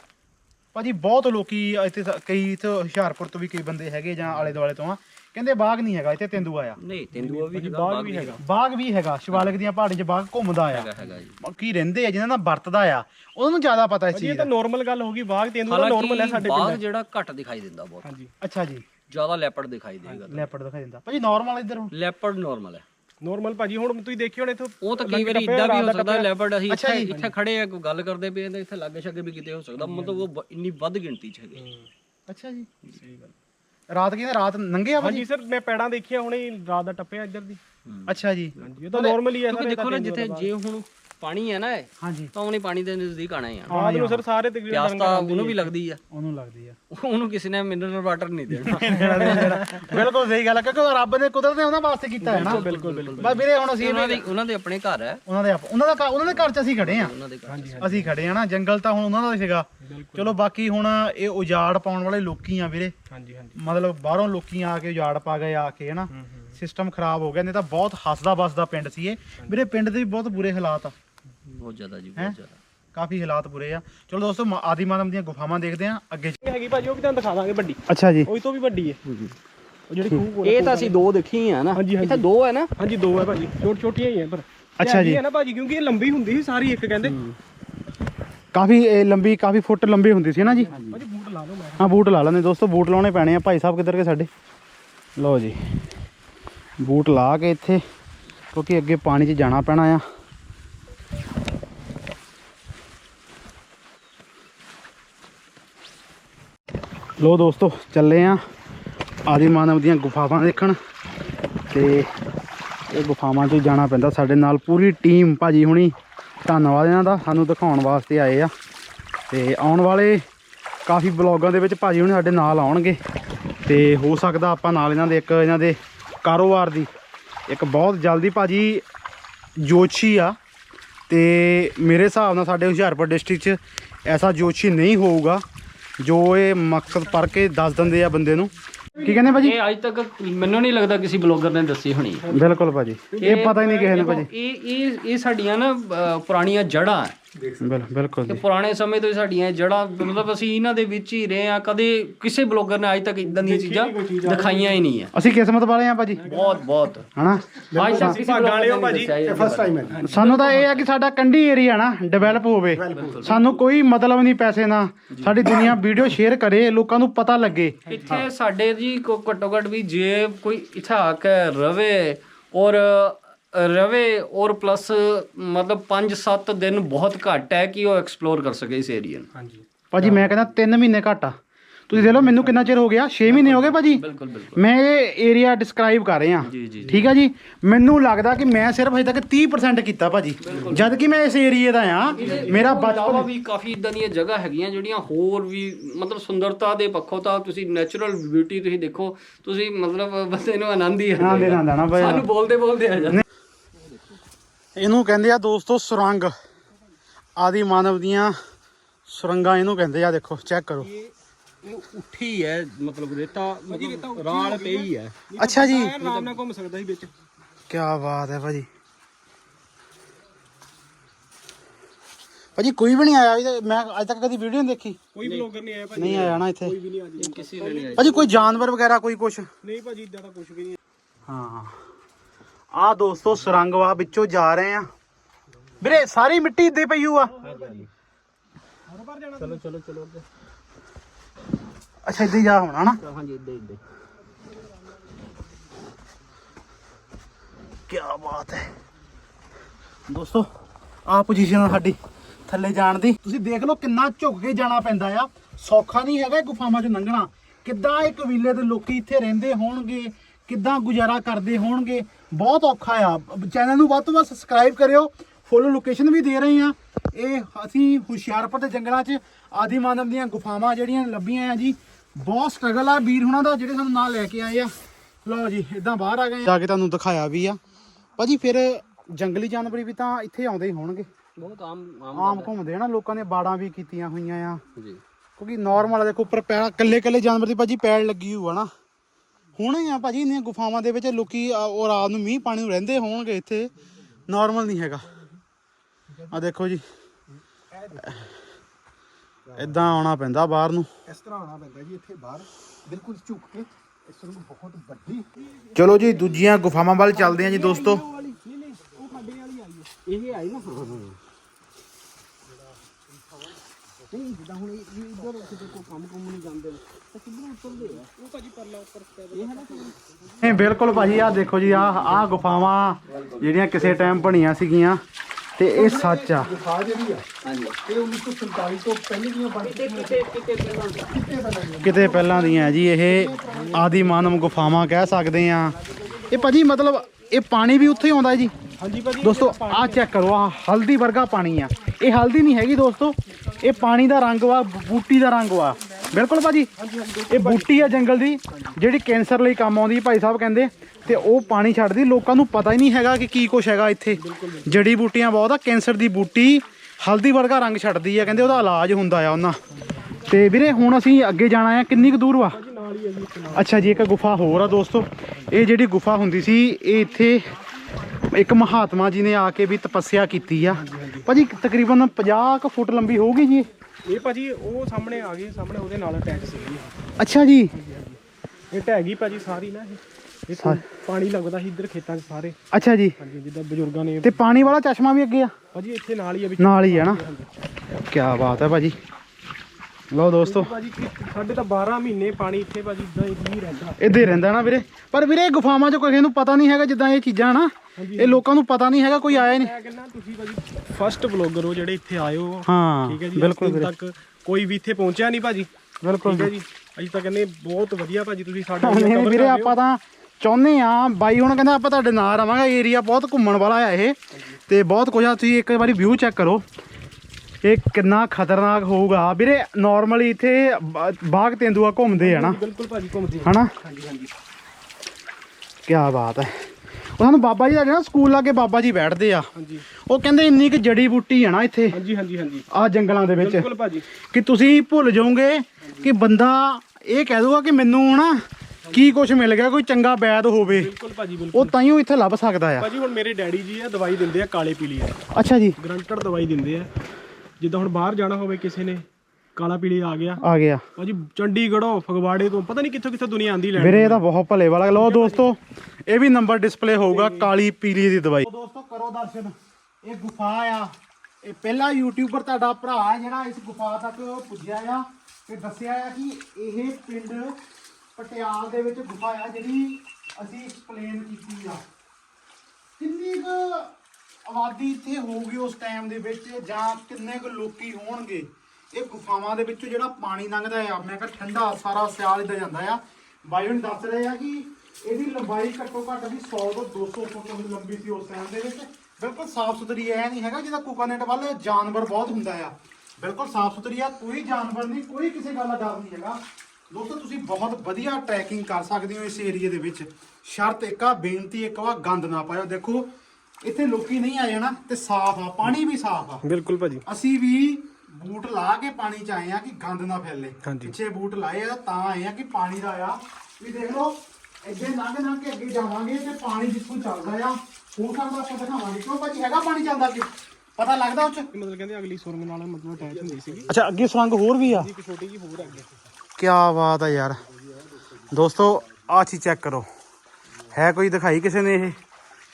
ਭਾਜੀ ਬਹੁਤ ਲੋਕੀ ਇੱਥੇ ਤਾਂ ਕਈ ਇੱਥੇ ਹੁਸ਼ਿਆਰਪੁਰ ਤੋਂ ਵੀ ਕਈ ਬੰਦੇ ਹੈਗੇ ਜਾਂ ਆਲੇ ਦੁਆਲੇ ਤੋਂ ਆ। ਕਹਿੰਦੇ ਬਾਗ ਨਹੀਂ ਹੈਗਾ ਇੱਥੇ ਤੇਂਦੂਆ ਆ। ਨਹੀਂ ਤੇਂਦੂਆ ਵੀ ਹੈਗਾ ਬਾਗ ਵੀ ਹੈਗਾ। ਬਾਗ ਵੀ ਹੈਗਾ ਸ਼ਿਵਾਲਿਕ ਦੀਆਂ ਪਹਾੜੀਆਂ 'ਚ ਬਾਗ ਘੁੰਮਦਾ ਆ। ਹੈਗਾ ਹੈਗਾ ਜੀ। ਕੀ ਰਹਿੰਦੇ ਆ ਜਿਨ੍ਹਾਂ ਨਾਲ ਵਰਤਦਾ ਆ। ਉਹਨਾਂ ਨੂੰ ਜ਼ਿਆਦਾ ਪਤਾ ਇਸ ਜੀ ਚੀਜ਼ ਇਹ ਦਾ। ਤਾਂ ਨਾਰਮਲ ਗੱਲ ਹੋ ਗਈ ਬਾਗ ਤੇਂਦੂਆ ਨਾਰਮਲ ਹੈ ਸਾਡੇ ਬਾਗ ਪਿੰਡ ਜਿਹੜਾ ਘੱਟ ਦਿਖਾਈ ਦਿੰਦਾ ਬਹੁਤ। ਹਾਂਜੀ। ਅੱਛਾ ਜੀ। ਜ਼ਿਆਦਾ ਲੈਪਰਡ ਦਿਖਾਈ ਦੇਗਾ ਲੈਪਰਡ ਦਿਖਾਈ ਦਿੰਦਾ। ਭਾਜੀ ਨਾਰਮਲ ਇੱਧਰ ਹੁਣ। ਲੈਪਰਡ ਨਾਰਮਲ ਹੈ। ਨਾਰਮਲ ਭਾਜੀ ਹੁਣ ਤੁਸੀਂ ਦੇਖਿਓ ਹੁਣ ਇੱਥੋਂ ਉਹ ਤਾਂ ਕਈ ਵਾਰੀ ਇਦਾਂ ਵੀ ਹੋ ਸਕਦਾ ਲੈਪਰਡ ਅਸੀਂ ਇੱਥੇ। ਇੱਥੇ ਖੜੇ ਆ ਕੋਈ ਗੱਲ ਕਰਦੇ ਪਏ ਆ ਇੱਥੇ ਲੱਗੇ ਛੱਗੇ ਵੀ ਕਿਤੇ ਹੋ ਸਕਦਾ ਮਤਲਬ ਉਹ ਇੰਨੀ ਵੱਧ ਗਿਣਤੀ 'ਚ ਹੈਗੇ। ਅੱਛਾ ਜੀ। ਸਹੀ ਗੱਲ। ਰਾਤ ਕਹਿੰਦੇ ਰਾਤ ਨੰਗੇ ਆ ਭਾਜੀ? ਹਾਂਜੀ ਸਰ ਮੈਂ ਪੈੜਾਂ ਦੇਖੀਆਂ ਹੁਣੇ ਰਾਤ ਦਾ ਟੱਪਿਆ ਇੱਧਰ ਦੀ। ਅੱਛਾ ਜੀ। ਹਾਂਜੀ ਇਹ ਤਾਂ ਨਾਰਮਲ ਹੀ ਹੈ ਸਰ ਦੇਖੋ ਨਾ ਜਿੱਥੇ ਜੇ ਹੁਣ ਪਾਣੀ ਹੈ ਨਾ ਇਹ ਹਾਂਜੀ। ਤਾਂ ਉਹਨੇ ਪਾਣੀ ਦੇ ਨਜ਼ਦੀਕ ਆਣਾ ਹੀ ਆ। ਬਾਅਦ ਨੂੰ ਸਰ ਸਾਰੇ ਤਕਰੀਬਨ ਪਿਆਸ ਤਾਂ ਉਹਨੂੰ ਵੀ ਲੱਗਦੀ ਆ। ਉਹਨੂੰ ਲੱਗਦੀ ਆ। ਉਹਨੂੰ ਕਿਸੇ ਨੇ ਮਿਨਰਲ ਵਾਟਰ ਨਹੀਂ ਦੇਣਾ। ਬਿਲਕੁਲ ਸਹੀ ਗੱਲ ਹੈ ਕਿਉਂਕਿ ਰੱਬ ਨੇ ਕੁਦਰਤ ਨੇ ਉਹਨਾਂ ਵਾਸਤੇ ਕੀਤਾ ਹੈ ਨਾ। ਬਿਲਕੁਲ ਬਿਲਕੁਲ ਬਸ ਵੀਰੇ ਹੁਣ ਅਸੀਂ ਉਹਨਾਂ ਦੇ ਉਹਨਾਂ ਦੇ ਆਪਣੇ ਘਰ ਹੈ। ਉਹਨਾਂ ਦੇ ਆਪ- ਉਹਨਾਂ ਦਾ ਘਰ- ਉਹਨਾਂ ਦੇ ਘਰ 'ਚ ਅਸੀਂ ਖੜੇ ਆ ਉਹਨਾਂ ਦੇ ਘਰ ਅਸੀਂ ਖੜੇ ਆ ਨਾ ਜੰਗਲ ਤਾਂ ਹੁਣ ਉਹਨਾਂ ਦਾ ਸੀਗਾ। ਚਲੋ ਬਾਕੀ ਹੁਣ ਇਹ ਉਜਾੜ ਪਾਉਣ ਵਾਲੇ ਲੋਕੀ ਆ ਵੀਰੇ। ਹਾਂਜੀ ਹਾਂਜੀ। ਮਤਲਬ ਬਾਹਰੋਂ ਲੋਕੀ ਆ ਕੇ ਉਜਾੜ ਪਾ ਗਏ ਆ ਕੇ ਹਨਾ ਸਿਸਟਮ ਖਰਾਬ ਹੋ ਗਿਆ ਨਹੀਂ ਤਾਂ ਬਹੁਤ ਹੱਸਦਾ ਬਸਦਾ ਪਿੰਡ ਸੀ ਇਹ। ਵੀਰੇ ਪਿੰਡ ਦੇ ਵੀ ਬਹੁਤ ਬੁਰੇ ਹਾਲਾਤ ਆ। ਬਹੁਤ ਜ਼ਿਆਦਾ ਜੀ ਬਹੁਤ ਜ਼ਿਆਦਾ। ਕਾਫੀ ਹਾਲਾਤ ਬੁਰੇ ਆ। ਚਲੋ ਦੋਸਤੋ ਮ- ਆਦੀ ਮਾਨਵ ਦੀਆਂ ਗੁਫਾਵਾਂ ਦੇਖਦੇ ਆ ਅੱਗੇ ਇਹ ਹੈਗੀ ਭਾਜੀ ਉਹ ਵੀ ਤੁਹਾਨੂੰ ਦਿਖਾ ਦਾਂਗੇ ਵੱਡੀ। ਅੱਛਾ ਜੀ। ਉਹ ਤੋਂ ਵੀ ਵੱਡੀ ਹੈ ਉਹ ਜਿਹੜੀ ਖੂਹ ਕੋਲ ਇਹ ਤਾਂ ਅਸੀਂ ਦੋ ਦੇਖੀ ਆ ਨਾ। ਹਾਂਜੀ, ਹਾਂਜੀ। ਇੱਥੇ ਦੋ ਹੈ ਨਾ। ਹਾਂਜੀ ਦੋ ਹੈ ਭਾਜੀ। ਛੋਟ ਛੋਟੀਆਂ ਹੀ ਹੈ ਪਰ। ਅੱਛਾ ਜੀ। ਹੈ ਨਾ ਭਾਜੀ ਕਿਉਂਕਿ ਇਹ ਲੰਬੀ ਹੁੰਦੀ ਸੀ ਸਾਰੀ ਇੱਕ ਕਹਿੰਦੇ। ਕਾਫੀ ਇਹ ਲੰਬੀ ਕਾਫੀ ਫੁੱਟ ਲੰਬੀ ਹੁੰਦੀ ਸੀ ਨਾ ਜੀ। ਭਾਜੀ ਬੂਟ ਲਾ ਲਓ ਮੈਂ। ਹਾਂ ਬੂਟ ਲਾ ਲੈਂਦੇ। ਦੋਸਤੋ ਬੂਟ ਲਾਉਣੇ ਪੈਣੇ ਆ। ਭਾਈ ਸਾਹਿਬ ਕਿੱਧਰ ਗਏ ਸਾਡੇ? ਲਓ ਜੀ। ਬੂਟ ਲਾ ਕੇ ਇੱਥੇ ਕਿਉਂਕਿ ਅੱਗੇ ਪਾਣੀ 'ਚ ਜਾਣਾ ਪੈਣਾ ਆ। ਲੋ ਦੋਸਤੋ, ਚੱਲੇ ਆ ਆਦਿ ਮਾਨਵ ਦੀਆਂ ਗੁਫਾਵਾਂ ਦੇਖਣ ਤੇ ਇਹ ਗੁਫਾਵਾਂ 'ਚ ਜਾਣਾ ਪੈਂਦਾ ਸਾਡੇ ਨਾਲ। ਪੂਰੀ ਟੀਮ ਭਾਜੀ ਹੁਣੀ ਧੰਨਵਾਦ ਇਹਨਾਂ ਦਾ, ਸਾਨੂੰ ਦਿਖਾਉਣ ਵਾਸਤੇ ਆਏ ਆ। ਤੇ ਆਉਣ ਵਾਲੇ ਕਾਫੀ ਬਲੌਗਾਂ ਦੇ ਵਿੱਚ ਭਾਜੀ ਹੁਣੀ ਸਾਡੇ ਨਾਲ ਆਉਣਗੇ। ਤੇ ਹੋ ਸਕਦਾ ਆਪਾਂ ਨਾਲ ਇਹਨਾਂ ਦੇ ਇੱਕ ਇਹਨਾਂ ਦੇ ਕਾਰੋਬਾਰ ਦੀ, ਇੱਕ ਬਹੁਤ ਜਲਦੀ ਭਾਜੀ ਜੋਸ਼ੀ ਆ। ਤੇ ਮੇਰੇ ਹਿਸਾਬ ਨਾਲ ਸਾਡੇ ਹੁਸ਼ਿਆਰਪੁਰ ਡਿਸਟ੍ਰਿਕਟ 'ਚ ਐਸਾ ਜੋਸ਼ੀ ਨਹੀਂ ਹੋਊਗਾ ਜੋ ਇਹ ਮਕਸਦ ਪੜ ਕੇ ਦੱਸ ਦਿੰਦੇ ਆ ਬੰਦੇ ਨੂੰ। ਕੀ ਕਹਿੰਦੇ ਭਾਜੀ? ਇਹ ਅੱਜ ਤੱਕ ਮੈਨੂੰ ਨਹੀਂ ਲੱਗਦਾ ਕਿਸੇ ਬਲੌਗਰ ਨੇ ਦੱਸੀ ਹੋਣੀ। ਬਿਲਕੁਲ ਭਾਜੀ। ਇਹ ਪਤਾ ਹੀ ਨਹੀਂ ਕਿਸੇ ਨੂੰ ਭਾਜੀ। ਇਹ ਇਹ ਇਹ ਸਾਡੀਆਂ ਨਾ ਪੁਰਾਣੀਆਂ ਜੜ੍ਹਾਂ ਹੈ। ਬਿਲ- ਬਿਲਕੁਲ ਤੇ ਜੀ। ਪੁਰਾਣੇ ਸਮੇਂ ਤੋਂ ਹੀ ਸਾਡੀਆਂ ਜੜ੍ਹਾਂ ਮਤਲਬ ਅਸੀਂ ਇਹਨਾਂ ਦੇ ਵਿੱਚ ਹੀ ਰਹੇ ਆ ਕਦੇ ਕਿਸੇ ਬਲੌਗਰ ਨੇ ਅੱਜ ਤੱਕ ਇਦਾਂ ਦੀਆਂ ਚੀਜ਼ਾਂ ਦਿਖਾਈਆਂ ਹੀ ਨਹੀਂ ਆ ਅਸੀਂ ਕਿਸਮਤ ਵਾਲੇ ਆ ਭਾਜੀ। ਬਹੁਤ ਬਹੁਤ। ਹਨਾ? ਅੱਜ ਤੱਕ ਕਿਸੇ ਬਲੌਗਰ ਨੇ ਦੱਸਿਆ ਇਹ ਫਸਟ ਟਾਈਮ ਹੈ। ਸਾਨੂੰ ਤਾਂ ਇਹ ਆ ਕਿ ਸਾਡਾ ਕੰਢੀ ਏਰੀਆ ਨਾ ਡਿਵੈਲਪ ਹੋਵੇ। ਸਾਨੂੰ ਕੋਈ ਮਤਲਬ ਨਹੀਂ ਪੈਸੇ ਨਾਲ। ਸਾਡੀ ਦੁਨੀਆ ਵੀਡੀਓ ਸ਼ੇਅਰ ਕਰੇ ਲੋਕਾਂ ਨੂੰ ਪਤਾ ਲੱਗੇ। ਇੱਥੇ ਸਾਡੇ ਜੀ ਕੋ- ਘੱਟੋ ਘੱਟ ਵੀ ਜੇ ਕੋਈ ਇੱਥੇ ਆ ਕੇ ਰਵੇ ਔਰ ਰਵੇ ਔਰ ਪਲੱਸ ਮਤਲਬ 5-7 ਦਿਨ ਬਹੁਤ ਘੱਟ ਹੈ ਕਿ ਉਹ ਐਕਸਪਲੋਰ ਕਰ ਸਕੇ ਇਸ ਏਰੀਆ ਨੂੰ। ਹਾਂਜੀ। ਭਾਜੀ ਮੈਂ ਕਹਿੰਦਾ 3 ਮਹੀਨੇ ਘੱਟ ਆ। ਤੁਸੀਂ ਦੇਖ ਲਓ ਮੈਨੂੰ ਕਿੰਨਾ ਚਿਰ ਹੋ ਗਿਆ? 6 ਮਹੀਨੇ ਹੋ ਗਏ ਭਾਜੀ? ਬਿਲਕੁਲ ਬਿਲਕੁਲ। ਮੈਂ ਇਹ ਏਰੀਆ ਡਿਸਕ੍ਰਾਈਬ ਕਰ ਰਿਹਾ। ਠੀਕ ਆ ਜੀ? ਮੈਨੂੰ ਲੱਗਦਾ ਕਿ ਮੈਂ ਸਿਰਫ ਹਜੇ ਤੱਕ 30% ਕੀਤਾ ਭਾਜੀ। ਜਦ ਕਿ ਮੈਂ ਇਸ ਏਰੀਏ ਦਾ ਆ ਮੇਰਾ ਬਚਪਨ ਵੀ ਕਾਫੀ ਇਦਾਂ ਦੀਆਂ ਜਗ੍ਹਾ ਹੈਗੀਆਂ ਜਿਹੜੀਆਂ ਹੋਰ ਵੀ ਮਤਲਬ ਸੁੰਦਰਤਾ ਦੇ ਪੱਖੋਂ ਤਾਂ ਤੁਸੀਂ ਨੈਚੁਰਲ ਬਿਊਟੀ ਤੁਸੀਂ ਦੇਖੋ ਤੁਸੀਂ ਮਤਲਬ ਬੰਦੇ ਨੂੰ ਆਨੰਦ ਹੀ ਆ ਹਾਂ ਦੇ ਨਾ ਨਾ ਭਾਈ। ਸਾਨੂੰ ਬੋਲਦੇ ਬੋਲਦੇ ਆ ਜਾਂਦਾ। ਇਹਨੂੰ ਕਹਿੰਦੇ ਆ ਦੋਸਤੋ ਸੁਰੰਗ। ਆਦੀ ਮਾਨਵ ਦੀਆਂ ਸੁਰੰਗਾਂ ਇਹਨੂੰ ਕਹਿੰਦੇ ਆ ਦੇਖੋ ਚੈੱਕ ਕਰੋ। ਇਹ ਉੱਠੀ ਹੈ ਮਤਲਬ ਰੇਤਾ ਮਤਲਬ ਰਾਲ ਪਈ ਹੈ। ਅੱਛਾ ਜੀ। ਆਰਾਮ ਨਾਲ ਘੁੰਮ ਸਕਦਾ ਸੀ ਵਿੱਚ। ਕੀ ਬਾਤ ਹੈ ਭਾਜੀ। ਭਾਜੀ ਕੋਈ ਵੀ ਨਹੀਂ ਆਇਆ ਇਹਦੇ- ਮੈਂ ਅੱਜ ਤੱਕ ਕਦੀ ਵੀਡੀਓ ਨਹੀਂ ਦੇਖੀ। ਕੋਈ ਬਲੌਗਰ ਨਹੀਂ ਆਇਆ ਭਾਜੀ। ਨਹੀਂ ਆਇਆ ਨਾ ਇੱਥੇ। ਕੋਈ ਵੀ ਨਹੀਂ ਆਜੀ ਕਿਸੇ ਨੇ ਨਹੀਂ ਭਾਜੀ ਕੋਈ ਜਾਨਵਰ ਵਗੈਰਾ ਕੋਈ ਕੁਛ? ਨਹੀਂ ਭਾਜੀ ਇਦਾਂ ਦਾ ਕੁਝ ਵੀ ਨਹੀਂ ਹਾਂ। ਆ ਦੋਸਤੋ ਸੁਰੰਗ ਵਾ ਵਿੱਚੋਂ ਜਾ ਰਹੇ ਆ। ਵੀਰੇ ਸਾਰੀ ਮਿੱਟੀ ਇੱਦੇ ਪਈ ਹੋਊ ਆ। ਹਰ ਵਾਰ ਜਾਣਾ ਚਲੋ ਚਲੋ ਚਲੋ। ਅੱਛਾ ਇੱਦਾਂ ਜਾ ਹੋਣਾ ਨਾ ਹਾਂਜੀ ਇੱਦਾਂ ਇੱਦਾਂ ਕੀ ਬਾਤ ਹੈ। ਦੋਸਤੋ ਆ ਪੋਜੀਸ਼ਨ ਆ ਸਾਡੀ ਥੱਲੇ ਜਾਣ ਦੀ। ਤੁਸੀਂ ਦੇਖ ਲਓ ਕਿੰਨਾ ਝੁੱਕ ਕੇ ਜਾਣਾ ਪੈਂਦਾ ਆ। ਸੌਖਾ ਨਹੀਂ ਹੈਗਾ ਇਹ ਗੁਫਾਵਾਂ 'ਚ ਲੰਘਣਾ। ਕਿੱਦਾਂ ਇਹ ਕਬੀਲੇ ਦੇ ਲੋਕੀ ਇੱਥੇ ਰਹਿੰਦੇ ਹੋਣਗੇ ਕਿੱਦਾਂ ਗੁਜ਼ਾਰਾ ਕਰਦੇ ਹੋਣਗੇ? ਬਹੁਤ ਔਖਾ ਆ। ਚੈਨਲ ਨੂੰ ਵੱਧ ਤੋਂ ਵੱਧ ਸਬਸਕ੍ਰਾਈਬ ਕਰਿਓ। ਫੁੱਲ ਲੋਕੇਸ਼ਨ ਵੀ ਦੇ ਰਹੇ ਆ। ਇਹ ਅਸੀਂ ਹੁਸ਼ਿਆਰਪੁਰ ਦੇ ਜੰਗਲਾਂ 'ਚ ਆਦੀ ਮਾਨਵ ਦੀਆਂ ਗੁਫਾਵਾਂ ਜਿਹੜੀਆਂ ਲੱਭੀਆਂ ਆ ਜੀ। ਬਹੁਤ ਸਟਰਗਲ ਆ ਵੀਰ ਹੁਣਾਂ ਦਾ ਜਿਹੜੇ ਸਾਨੂੰ ਨਾਲ ਲੈ ਕੇ ਆਏ ਆ। ਲਓ ਜੀ ਇਦਾਂ ਬਾਹਰ ਆ ਗਏ ਜਾ ਕੇ ਤੁਹਾਨੂੰ ਦਿਖਾਇਆ ਵੀ ਆ। ਭਾਜੀ ਫਿਰ ਜੰਗਲੀ ਜਾਨਵਰ ਵੀ ਤਾਂ ਇੱਥੇ ਆਉਂਦੇ ਹੀ ਹੋਣਗੇ। ਬਹੁਤ ਆਮ ਆਮ ਘੁੰਮਦੇ ਆ ਨਾ ਲੋਕਾਂ ਨੇ ਬਾੜਾਂ ਵੀ ਕੀਤੀਆਂ ਹੋਈਆਂ ਆ। ਜੀ। ਕਿਉਂਕਿ ਨਾਰਮਲ ਦੇਖੋ ਉੱਪਰ ਪੈੜਾ ਕੱਲੇ ਕੱਲੇ ਜਾਨਵਰ ਦੀ ਭਾਜੀ ਪੈੜ ਲੱਗੀ ਹੋਊ ਆ ਨਾ। ਹੁਣੇ ਆ ਭਾਜੀ ਇੰਨੀਆਂ ਗੁਫਾਵਾਂ ਦੇ ਵਿੱਚ ਲੋਕੀ ਉਹ ਰਾਤ ਨੂੰ ਮੀਂਹ ਪਾਣੀ ਨੂੰ ਰਹਿੰਦੇ ਹੋਣਗੇ ਇੱਥੇ। ਨਾਰਮਲ ਨਹੀਂ ਹੈਗਾ। ਆ ਦੇਖੋ ਜੀ। ਇਦਾਂ ਆਉਣਾ ਪੈਂਦਾ ਬਾਹਰ ਨੂੰ। ਇਸ ਤਰ੍ਹਾਂ ਆਉਣਾ ਪੈਂਦਾ ਜੀ ਇੱਥੇ ਬਾਹਰ। ਬਿਲਕੁਲ ਝੁੱਕ ਕੇ ਇਸ ਨੂੰ ਬਹੁਤ ਵੱਡੀ। ਚਲੋ ਜੀ ਦੂਜੀਆਂ ਗੁਫਾਵਾਂ ਵੱਲ ਚੱਲਦੇ ਆ ਜੀ ਦੋਸਤੋ। ਇਹ ਆਈ ਨਾ। ਨਹੀਂ ਜਿੱਦਾਂ ਹੁਣ ਇਹ ਇੱਧਰ ਕਿਤੇ ਕੋਈ ਕੰਮ ਕੰਮ ਨਹੀਂ ਜਾਂਦੇ। ਤਾਂ ਕਿੱਧਰੋਂ ਉਤਰਦੇ ਆ? ਉਹ ਭਾਜੀ ਪਰਲਾ ਉੱਪਰ ਪੈਦਲ ਇਹ ਹੈ ਨਾ ਇਹ ਬਿਲਕੁਲ ਭਾਜੀ ਆ ਦੇਖੋ ਜੀ ਆ ਆ ਗੁਫਾਵਾਂ ਜਿਹੜੀਆਂ ਕਿਸੇ ਟਾਈਮ ਬਣੀਆਂ ਸੀਗੀਆਂ ਤੇ ਇਹ ਸੱਚ ਆ। ਗੁਫਾ ਜਿਹੜੀ ਆ ਹਾਂਜੀ। ਇਹ 1947 ਤੋਂ ਪਹਿਲੇ ਦੀਆਂ ਬਣ ਕਿਤੇ ਕਿਤੇ ਪਹਿਲਾਂ ਕਿਤੇ ਪਹਿਲਾਂ ਦੀਆਂ। ਜੀ ਇਹ ਆਦੀ ਮਾਨਵ ਗੁਫਾਵਾਂ ਕਹਿ ਸਕਦੇ ਆ। ਇਹ ਭਾਜੀ ਮਤਲਬ ਇਹ ਪਾਣੀ ਵੀ ਉੱਥੇ ਹੀ ਆਉਂਦਾ ਜੀ। ਹਾਂਜੀ ਭਾਜੀ ਦੋਸਤੋ ਆ ਚੈੱਕ ਕਰੋ ਆ ਹਲਦੀ ਵਰਗਾ ਪਾਣੀ ਆ। ਇਹ ਹਲਦੀ ਨਹੀਂ ਹੈਗੀ ਦੋਸਤੋ। ਇਹ ਪਾਣੀ ਦਾ ਰੰਗ ਵਾ, ਬੂਟੀ ਦਾ ਰੰਗ ਵਾ। ਬਿਲਕੁਲ ਭਾਜੀ। ਇਹ ਬੂਟੀ ਆ ਜੰਗਲ ਦੀ, ਜਿਹੜੀ ਕੈਂਸਰ ਲਈ ਕੰਮ ਆਉਂਦੀ ਭਾਈ ਸਾਹਿਬ ਕਹਿੰਦੇ। ਤੇ ਉਹ ਪਾਣੀ ਛੱਡਦੀ, ਲੋਕਾਂ ਨੂੰ ਪਤਾ ਹੀ ਨਹੀਂ ਹੈਗਾ ਕਿ ਕੀ ਕੁਛ ਹੈਗਾ ਇੱਥੇ। ਜੜੀ ਬੂਟੀਆਂ ਬਹੁਤ ਆ, ਕੈਂਸਰ ਦੀ ਬੂਟੀ ਹਲਦੀ ਵਰਗਾ ਰੰਗ ਛੱਡਦੀ ਆ, ਕਹਿੰਦੇ ਉਹਦਾ ਇਲਾਜ ਹੁੰਦਾ ਆ ਉਹਨਾਂ। ਤੇ ਵੀਰੇ, ਹੁਣ ਅਸੀਂ ਅੱਗੇ ਜਾਣਾ ਆ, ਕਿੰਨੀ ਕੁ ਦੂਰ ਵਾ? ਅੱਛਾ ਜੀ, ਇੱਕ ਗੁਫਾ ਹੋਰ ਆ ਦੋਸਤੋ। ਇਹ ਜਿਹੜੀ ਗੁਫਾ ਹੁੰਦੀ ਸੀ, ਇਹ ਇੱਥੇ ਇੱਕ ਮਹਾਤਮਾ ਜੀ ਨੇ ਆ ਕੇ ਵੀ ਤਪੱਸਿਆ ਕੀਤੀ ਆ। ਭਾਜੀ ਤਕਰੀਬਨ 50 ਕੁ ਫੁੱਟ ਲੰਬੀ ਹੋਊਗੀ ਜੀ ਇਹ? ਭਾਜੀ ਉਹ ਸਾਹਮਣੇ ਆ ਗਏ ਸਾਹਮਣੇ ਉਹਦੇ ਨਾਲ ਅਟੈਚ ਇਹ। ਅੱਛਾ ਜੀ। ਇਹ ਢਹਿ ਗਈ ਭਾਜੀ ਸਾਰੀ ਨਾ ਇਹ। ਇਹ ਸਾ- ਪਾਣੀ ਲੱਗਦਾ ਸੀ ਇੱਧਰ ਖੇਤਾਂ 'ਚ ਸਾਰੇ। ਅੱਛਾ ਜੀ। ਹਾਂਜੀ ਜਿੱਦਾਂ ਬਜ਼ੁਰਗਾਂ ਨੇ ਤੇ ਪਾਣੀ ਵਾਲਾ ਚਸ਼ਮਾ ਵੀ ਅੱਗੇ ਆ? ਭਾਜੀ ਇੱਥੇ ਨਾਲ ਹੀ ਆ ਵਿੱਚ। ਨਾਲ ਹੀ ਆ ਨਾ? ਕੀ ਬਾਤ ਹੈ ਭਾਜੀ। ਲਓ ਦੋਸਤੋ। ਭਾਜੀ ਸਾਡੇ ਤਾਂ 12 ਮਹੀਨੇ ਪਾਣੀ ਇੱਥੇ ਭਾਜੀ ਇਦਾਂ ਹੀ ਰਹਿੰਦਾ। ਇੱਥੇ ਰਹਿੰਦਾ ਨਾ ਵੀਰੇ। ਪਰ ਵੀਰੇ ਇਹ ਗੁਫਾਵਾਂ 'ਚ ਕਿਸੇ ਨੂੰ ਪਤਾ ਨਹੀਂ ਹੈਗਾ ਜਿੱਦਾਂ ਇਹ ਚੀਜ਼ਾਂ ਨਾ ਇਹ ਲੋਕਾਂ ਨੂੰ ਪਤਾ ਨਹੀਂ ਹੈਗਾ ਕੋਈ ਆਇਆ ਨਹੀਂ। ਮੈਂ ਕਹਿੰਦਾ ਤੁਸੀਂ ਭਾਜੀ ਫਸਟ ਵਲੌਗਰ ਹੋ ਜਿਹੜੇ ਇੱਥੇ ਆਏ ਹੋ। ਹਾਂ ਠੀਕ ਹੈ ਜੀ ਬਿਲਕੁਲ ਅੱਜ ਵੀਰੇ। ਤੱਕ ਕੋਈ ਵੀ ਇੱਥੇ ਪਹੁੰਚਿਆ ਨਹੀਂ ਭਾਜੀ। ਬਿਲਕੁਲ ਠੀਕ ਹੈ ਜੀ ਅਸੀਂ ਤਾਂ ਕਹਿੰਦੇ ਬਹੁਤ ਵਧੀਆ ਭਾਜੀ ਤੁਸੀਂ ਸਾਡਾ ਵੀਰੇ। ਆਪਾਂ ਤਾਂ ਚਾਹੁੰਦੇ ਆ ਬਾਈ ਹੁਣ ਕਹਿੰਦਾ ਆਪਾਂ ਤੁਹਾਡੇ ਨਾਲ ਰਵਾਂਗੇ ਏਰੀਆ ਬਹੁਤ ਘੁੰਮਣ ਵਾਲਾ ਆ ਇਹ। ਤੇ ਬਹੁਤ ਕੁਝ ਆ ਤੁਸੀਂ ਇੱਕ ਵਾਰੀ ਵਿਊ ਚੈੱਕ ਕਰੋ। ਇਹ ਕਿੰਨਾ ਖਤਰਨਾਕ ਹੋਊਗਾ। ਵੀਰੇ ਨਾਰਮਲੀ ਇੱਥੇ ਬਾਗ ਤੇਂਦੂਆ ਘੁੰਮਦੇ ਆ ਨਾ। ਬਿਲਕੁਲ ਭਾਜੀ ਘੁੰਮਦੇ ਆ। ਹਨਾ? ਹਾਂਜੀ ਹਾਂਜੀ। ਕੀ ਬਾਤ ਹੈ। ਉਹ ਸਾਨੂੰ ਬਾਬਾ ਜੀ ਦਾ ਨਾ ਸਕੂਲ ਲਾਗੇ ਬਾਬਾ ਜੀ ਬੈਠਦੇ ਆ। ਹਾਂਜੀ। ਉਹ ਕਹਿੰਦੇ ਇੰਨੀ ਕਿ ਜੜੀ ਬੂਟੀ ਆ ਨਾ ਇੱਥੇ। ਹਾਂਜੀ ਹਾਂਜੀ ਹਾਂਜੀ। ਆ ਜੰਗਲਾਂ ਦੇ ਵਿੱਚ। ਬਿਲਕੁਲ ਭਾਜੀ। ਕਿ ਤੁਸੀਂ ਭੁੱਲ ਜਾਓਗੇ ਕਿ ਬੰਦਾ ਇਹ ਕਹਿ ਦੂਗਾ ਕਿ ਮੈਨੂੰ ਨਾ ਕੀ ਕੁਝ ਮਿਲ ਗਿਆ ਕੋਈ ਚੰਗਾ ਵੈਦ ਹੋਵੇ। ਬਿਲਕੁਲ ਭਾਜੀ ਬਿਲਕੁਲ। ਉਹ ਤਾਈਓ ਇੱਥੇ ਲੱਭ ਸਕਦਾ ਆ। ਭਾਜੀ ਹੁਣ ਮੇਰੇ ਡੈਡੀ ਜੀ ਆ ਦਵਾਈ ਦਿੰਦੇ ਆ ਕਾਲੇ ਪੀਲੀ ਆ। ਅੱਛਾ ਜੀ। ਗਰੰਟਡ ਦਵਾਈ ਦਿੰਦੇ ਆ। ਜਿੱਦਾਂ ਹੁਣ ਬਾਹਰ ਜਾਣਾ ਹੋਵੇ ਕਿਸੇ ਨੇ ਕਾਲਾ ਪੀਲੀ ਆ ਗਿਆ। ਆ ਗਿਆ। ਭਾਜੀ ਚੰਡੀਗੜ੍ਹੋਂ ਫਗਵਾੜੇ ਤੋਂ ਪਤਾ ਨਹੀਂ ਕਿੱਥੋਂ ਕਿੱਥੋਂ ਦੁਨੀਆ ਆਂਦੀ ਲੈਣ ਵੀਰੇ ਇਹ ਤਾਂ ਬਹੁਤ ਭਲੇ ਵਾਲਾ ਲਓ ਦੋਸਤੋ ਇਹ ਵੀ ਨੰਬਰ ਡਿਸਪਲੇ ਹੋਊਗਾ ਕਾਲੀ ਪੀਲੀ ਦੀ ਦਵਾਈ। ਦੋਸਤੋ ਕਰੋ ਦਰਸ਼ਨ। ਇਹ ਗੁਫਾ ਆ। ਇਹ ਪਹਿਲਾ ਯੂਟਿਊਬਰ ਤੁਹਾਡਾ ਭਰਾ ਹੈ ਜਿਹੜਾ ਇਸ ਗੁਫਾ ਤੱਕ ਪੁੱਜਿਆ ਆ ਤੇ ਦੱਸਿਆ ਆ ਕਿ ਇਹ ਪਿੰਡ ਪਟਿਆਲ ਦੇ ਵਿੱਚ ਗੁਫਾ ਆ ਜਿਹੜੀ ਅਸੀਂ ਐਕਸਪਲੇਨ ਕੀਤੀ ਆ। ਕਿੰਨੀ ਕੁ ਆਬਾਦੀ ਇੱਥੇ ਹੋਊਗੀ ਉਸ ਟਾਈਮ ਦੇ ਵਿੱਚ ਜਾਂ ਕਿੰਨੇ ਕੁ ਲੋਕੀ ਹੋਣਗੇ। ਇਹ ਗੁਫਾਵਾਂ ਦੇ ਵਿੱਚੋਂ ਜਿਹੜਾ ਪਾਣੀ ਲੰਘਦਾ ਆ, ਮੈਂ ਕਿਹਾ ਠੰਡਾ ਸਾਰਾ ਸਿਆਲ ਇਦਾਂ ਜਾਂਦਾ ਆ। ਬਾਈ ਹੁਣ ਦੱਸ ਰਹੇ ਆ ਕਿ ਇਹਦੀ ਲੰਬਾਈ ਘੱਟੋ ਘੱਟ ਵੀ 100 ਤੋਂ 200 ਫੁੱਟ ਲੰਬੀ ਸੀ ਉਸ ਟਾਈਮ ਦੇ ਵਿੱਚ। ਬਿਲਕੁਲ ਸਾਫ਼ ਸੁਥਰੀ ਐ ਨਹੀਂ ਹੈਗਾ ਜਿਹਦਾ ਕੋਕਾਨਟ ਵੱਲ ਜਾਨਵਰ ਬਹੁਤ ਹੁੰਦਾ ਆ। ਬਿਲਕੁਲ ਸਾਫ਼ ਸੁਥਰੀ ਆ, ਕੋਈ ਜਾਨਵਰ ਨਹੀਂ ਕੋਈ ਕਿਸੇ ਗੱਲ ਦਾ ਡਰ ਨਹੀਂ ਹੈਗਾ। ਦੋਸਤੋ, ਤੁਸੀਂ ਬਹੁਤ ਵਧੀਆ ਟਰੈਕਿੰਗ ਕਰ ਸਕਦੇ ਹੋ ਇਸ ਏਰੀਆ ਦੇ ਵਿੱਚ। ਸ਼ਰਤ ਇੱਕ ਆ, ਬੇਨਤੀ ਇੱਕ ਵਾ, ਗੰਦ ਨਾ ਪਾਇਓ। ਦੇਖੋ ਇੱਥੇ ਲੋਕੀ ਨਹੀਂ ਆਏ ਹਨਾ ਤੇ ਸਾਫ਼ ਆ ਪਾਣੀ ਵੀ ਸਾਫ਼ ਆ। ਬਿਲਕੁਲ ਭਾਜੀ। ਅਸੀਂ ਵੀ ਬੂਟ ਲਾ ਕੇ ਪਾਣੀ ਚ ਆਏ ਆ ਕਿ ਗੰਦ ਨਾ ਫੈਲੇ। ਹਾਂਜੀ। ਪਿੱਛੇ ਬੂਟ ਲਾਏ ਆ ਤਾਂ ਆਏ ਆ ਕਿ ਪਾਣੀ ਦਾ ਆ। ਵੀ ਦੇਖ ਲਓ ਇੱਥੇ ਲੰਘ ਲੰਘ ਕੇ ਅੱਗੇ ਜਾਵਾਂਗੇ ਤੇ ਪਾਣੀ ਜਿੱਥੋਂ ਚੱਲਦਾ ਆ ਹੋ ਸਕਦਾ ਆਪਾਂ ਦਿਖਾਵਾਂਗੇ। ਕਿਉਂ ਭਾਜੀ ਹੈਗਾ ਪਾਣੀ ਚੱਲਦਾ ਅੱਗੇ? ਪਤਾ ਲੱਗਦਾ ਉਹ ਚ? ਮਤਲਬ ਕਹਿੰਦੇ ਅਗਲੀ ਸੁਰੰਗ ਨਾਲ ਮਤਲਬ ਅਟੈਚ ਹੁੰਦੀ ਸੀਗੀ। ਅੱਛਾ ਅੱਗੇ ਸੁਰੰਗ ਹੋਰ ਵੀ ਆ। ਇੱਕ ਛੋਟੀ ਜੀ ਹੋਰ ਅੱਗੇ। ਕੀ ਬਾਤ ਆ ਯਾਰ। ਦੋਸਤੋ ਆਹ ਚੀਜ਼ ਚੈੱਕ ਕਰੋ। ਹੈ ਕੋਈ ਦਿਖਾਈ ਕਿਸੇ ਨੇ ਇਹ?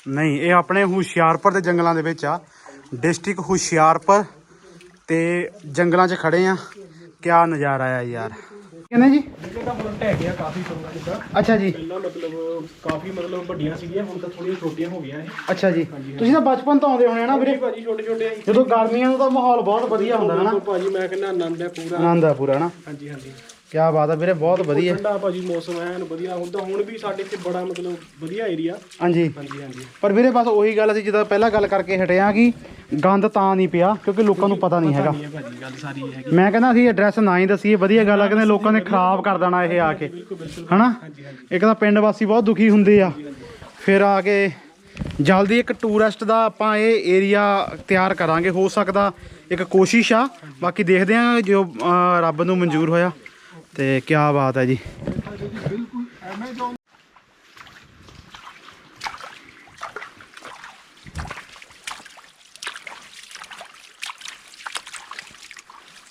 ਨਹੀਂ ਇਹ ਆਪਣੇ ਹੁਸ਼ਿਆਰਪੁਰ ਦੇ ਜੰਗਲਾਂ ਦੇ ਵਿੱਚ ਆ। ਡਿਸਟ੍ਰਿਕਟ ਹੁਸ਼ਿਆਰਪੁਰ ਤੇ ਜੰਗਲਾਂ 'ਚ ਖੜੇ ਆ। ਕੀ ਨਜ਼ਾਰਾ ਆ ਯਾਰ। ਕਹਿੰਦੇ ਜੀ? ਇਹ ਤਾਂ ਢਹਿ ਗਿਆ ਕਾਫੀ ਸੁਰੰਗਾਂ ਜਿੱਦਾਂ। ਅੱਛਾ ਜੀ। ਪਹਿਲਾਂ ਮਤਲਬ ਕਾਫੀ ਮਤਲਬ ਵੱਡੀਆਂ ਸੀਗੀਆਂ ਹੁਣ ਤਾਂ ਥੋੜੀਆਂ ਛੋਟੀਆਂ ਹੋ ਗਈਆਂ ਇਹ। ਅੱਛਾ ਜੀ। ਤੁਸੀਂ ਤਾਂ ਬਚਪਨ ਤੋਂ ਆਉਂਦੇ ਹੋਣੇ ਨਾ ਵੀਰੇ। ਭਾਜੀ ਛੋਟੇ ਛੋਟੇ ਜਦੋਂ ਗਰਮੀਆਂ ਨੂੰ ਤਾਂ ਮਾਹੌਲ ਬਹੁਤ ਵਧੀਆ ਹੁੰਦਾ ਹੈ ਨਾ। ਭਾਜੀ ਮੈਂ ਕਹਿੰਦਾ ਆਨੰਦ ਹੈ ਪੂਰਾ। ਆਨੰਦ ਆ ਪੂਰਾ ਨਾ। ਹਾਂਜੀ ਹਾਂਜੀ। ਕੀ ਬਾਤ ਆ ਵੀਰੇ ਬਹੁਤ ਵਧੀਆ। ਠੰਡਾ ਭਾਜੀ ਮੌਸਮ ਐਨ ਵਧੀਆ। ਹੁੰਦਾ ਹੁਣ ਵੀ ਸਾਡੇ ਇੱਥੇ ਬੜਾ ਮਤਲਬ ਵਧੀਆ ਏਰੀਆ ਹਾਂਜੀ। ਹਾਂਜੀ ਹਾਂਜੀ। ਪਰ ਵੀਰੇ ਬਸ ਉਹੀ ਗੱਲ ਅਸੀਂ ਜਦੋਂ ਪਹਿਲਾਂ ਗੱਲ ਕਰਕੇ ਹਟੇ ਆ ਕਿ ਗੰਦ ਤਾਂ ਨਹੀਂ ਪਿਆ ਕਿਉਂਕਿ ਲੋਕਾਂ ਨੂੰ ਪਤਾ ਨਹੀਂ ਹੈਗਾ। ਇਹ ਭਾਜੀ ਗੱਲ ਸਾਰੀ ਇਹ ਹੈਗੀ। ਮੈਂ ਕਹਿੰਦਾ ਅਸੀਂ ਐਡਰੈਸ ਨਾ ਹੀ ਦਸੀਏ ਵਧੀਆ ਗੱਲ ਆ ਕਹਿੰਦੇ ਲੋਕਾਂ ਨੇ ਖਰਾਬ ਕਰ ਦੇਣਾ ਇਹ ਆ ਕੇ। ਹਨਾ? ਇੱਕ ਤਾਂ ਪਿੰਡ ਵਾਸੀ ਬਹੁਤ ਦੁਖੀ ਹੁੰਦੇ ਆ। ਫਿਰ ਆ ਕੇ ਜਲਦੀ ਇੱਕ ਟੂਰਿਸਟ ਦਾ ਆਪਾਂ ਇਹ ਏਰੀਆ ਤਿਆਰ ਕਰਾਂਗੇ। ਹੋ ਸਕਦਾ ਇੱਕ ਕੋਸ਼ਿਸ਼ ਆ ਬਾਕੀ ਦੇਖਦੇ ਆ ਜੋ ਰੱਬ ਨੂੰ ਮਨਜ਼ੂਰ ਹੋਇਆ। ਤੇ ਕੀ ਬਾਤ ਹੈ ਜੀ।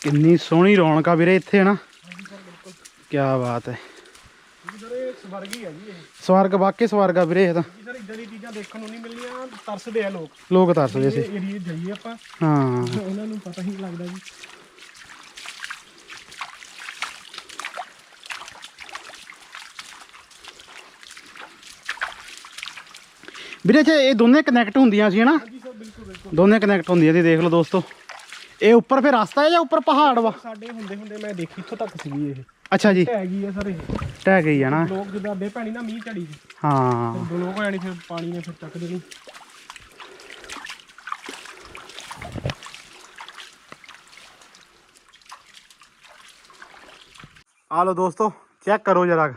ਕਿੰਨੀ ਸੋਹਣੀ ਰੌਣਕ ਆ ਵੀਰੇ ਇੱਥੇ ਨਾ ਕੀ ਬਾਤ ਹੈ। ਸਵਰਗ ਹੀ ਹੈ ਜੀ ਇਹ ਸਵਰਗ ਵਾਕੇ ਸਵਰਗ ਆ ਵੀਰੇ ਇਹ ਤਾਂ। ਸਰ ਇਦਾਂ ਦੀ ਚੀਜ਼ਾਂ ਦੇਖਣ ਨੂੰ ਨਹੀਂ ਮਿਲਣੀਆਂ ਤਰਸਦੇ ਆ ਲੋਕ ਲੋਕ ਤਰਸਦੇ ਸੀ। ਏਰੀਏ ਜਾਈਏ ਆਪਾਂ। ਹਾਂ। ਉਹਨਾਂ ਨੂੰ ਪਤਾ ਹੀ ਨਹੀਂ ਲੱਗਦਾ ਜੀ। ਵੀਰੇ ਅੱਛਾ ਇਹ ਦੋਨੇ ਕਨੈਕਟ ਹੁੰਦੀਆਂ ਸੀ ਹਨਾ? ਸਰ ਬਿਲਕੁਲ ਬਿਲਕੁਲ। ਦੋਨੇ ਕਨੈਕਟ ਹੁੰਦੀਆਂ ਸੀ ਦੇਖ ਲਓ ਦੋਸਤੋ। ਇਹ ਉੱਪਰ ਫਿਰ ਰਸਤਾ ਹੈ ਜਾਂ ਉੱਪਰ ਪਹਾੜ ਵਾ? ਸਾਡੇ ਹੁੰਦੇ ਹੁੰਦੇ ਮੈਂ ਦੇਖੀ ਇੱਥੋਂ ਤੱਕ ਸੀਗੀ ਇਹ। ਅੱਛਾ ਜੀ। ਢਹਿ ਗਈ ਹੈ ਸਰ ਇਹ। ਟਹਿ ਗਈ ਆ ਨਾ। ਲੋਕ ਜਿੱਦਾਂ ਅੱਡੇ ਪੈਣੀ ਨਾ ਮੀਂਹ ਝੜੀ ਦੀ ਹਾਂ। ਤੇ ਬਲੋਕ ਹੋ ਜਾਣੀ ਫਿਰ ਪਾਣੀ ਨੇ ਫਿਰ ਚੱਕ ਦੇਣੀ। ਆ ਲਓ ਦੋਸਤੋ ਚੈੱਕ ਕਰੋ ਜਰਾ।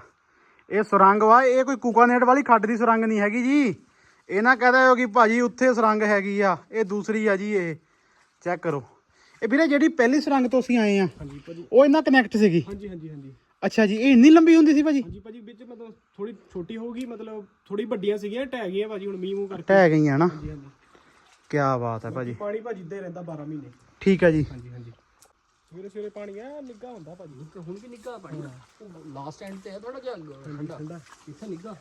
ਇਹ ਸੁਰੰਗ ਵਾ ਇਹ ਕੋਈ ਕੂਕਾਨੇਟ ਵਾਲੀ ਖੱਡ ਦੀ ਸੁਰੰਗ ਨਹੀਂ ਹੈਗੀ ਜੀ। ਇਹ ਨਾ ਕਹਦਾ ਹੋ ਕਿ ਭਾਜੀ ਉੱਥੇ ਸੁਰੰਗ ਹੈਗੀ ਆ ਇਹ ਦੂਸਰੀ ਆ ਜੀ ਇਹ। ਚੈੱਕ ਕਰੋ। ਇਹ ਵੀਰੇ ਜਿਹੜੀ ਪਹਿਲੀ ਸੁਰੰਗ ਤੋਂ ਅਸੀਂ ਆਏ ਆ ਹਾਂਜੀ ਭਾਜੀ। ਉਹ ਇਹਨਾਂ ਕਨੈਕਟ ਸੀਗੀ? ਹਾਂਜੀ ਹਾਂਜੀ ਹਾਂਜੀ। ਅੱਛਾ ਜੀ ਇਹ ਇੰਨੀ ਲੰਬੀ ਹੁੰਦੀ ਸੀ ਭਾਜੀ? ਹਾਂਜੀ ਭਾਜੀ ਵਿੱਚ ਮਤਲਬ ਥੋੜੀ ਛੋਟੀ ਹੋਊਗੀ ਮਤਲਬ ਥੋੜੀ ਵੱਡੀਆਂ ਸੀਗੀਆਂ ਢਹਿ ਗਈਆਂ ਭਾਜੀ ਹੁਣ ਮੀਂਹ ਮੂੰਹ ਕਰਕੇ। ਟਹਿ ਗਈਆਂ ਨਾ? ਹਾਂਜੀ ਹਾਂਜੀ। ਕੀ ਬਾਤ ਹੈ ਭਾਜੀ। ਪਾਣੀ ਭਾਜੀ ਇੱਦਾਂ ਹੀ ਰਹਿੰਦਾ 12 ਮਹੀਨੇ। ਠੀਕ ਹੈ ਜੀ। ਹਾਂਜੀ ਹਾਂਜੀ। ਸਵੇਰੇ ਸਵੇਰੇ ਪਾਣੀ ਆ ਨਿੱਗਾ ਹੁੰਦਾ ਭਾਜੀ। ਹੁਣ ਵੀ ਨਿੱਗਾ ਪਾਣੀ? ਲਾਸਟ ਐਂਡ ਤੇ ਹੈ ਥੋੜਾ ਜਿਹਾ ਠੰਡਾ ਠੰਡਾ। ਇੱਥੇ ਨਿੱਗਾ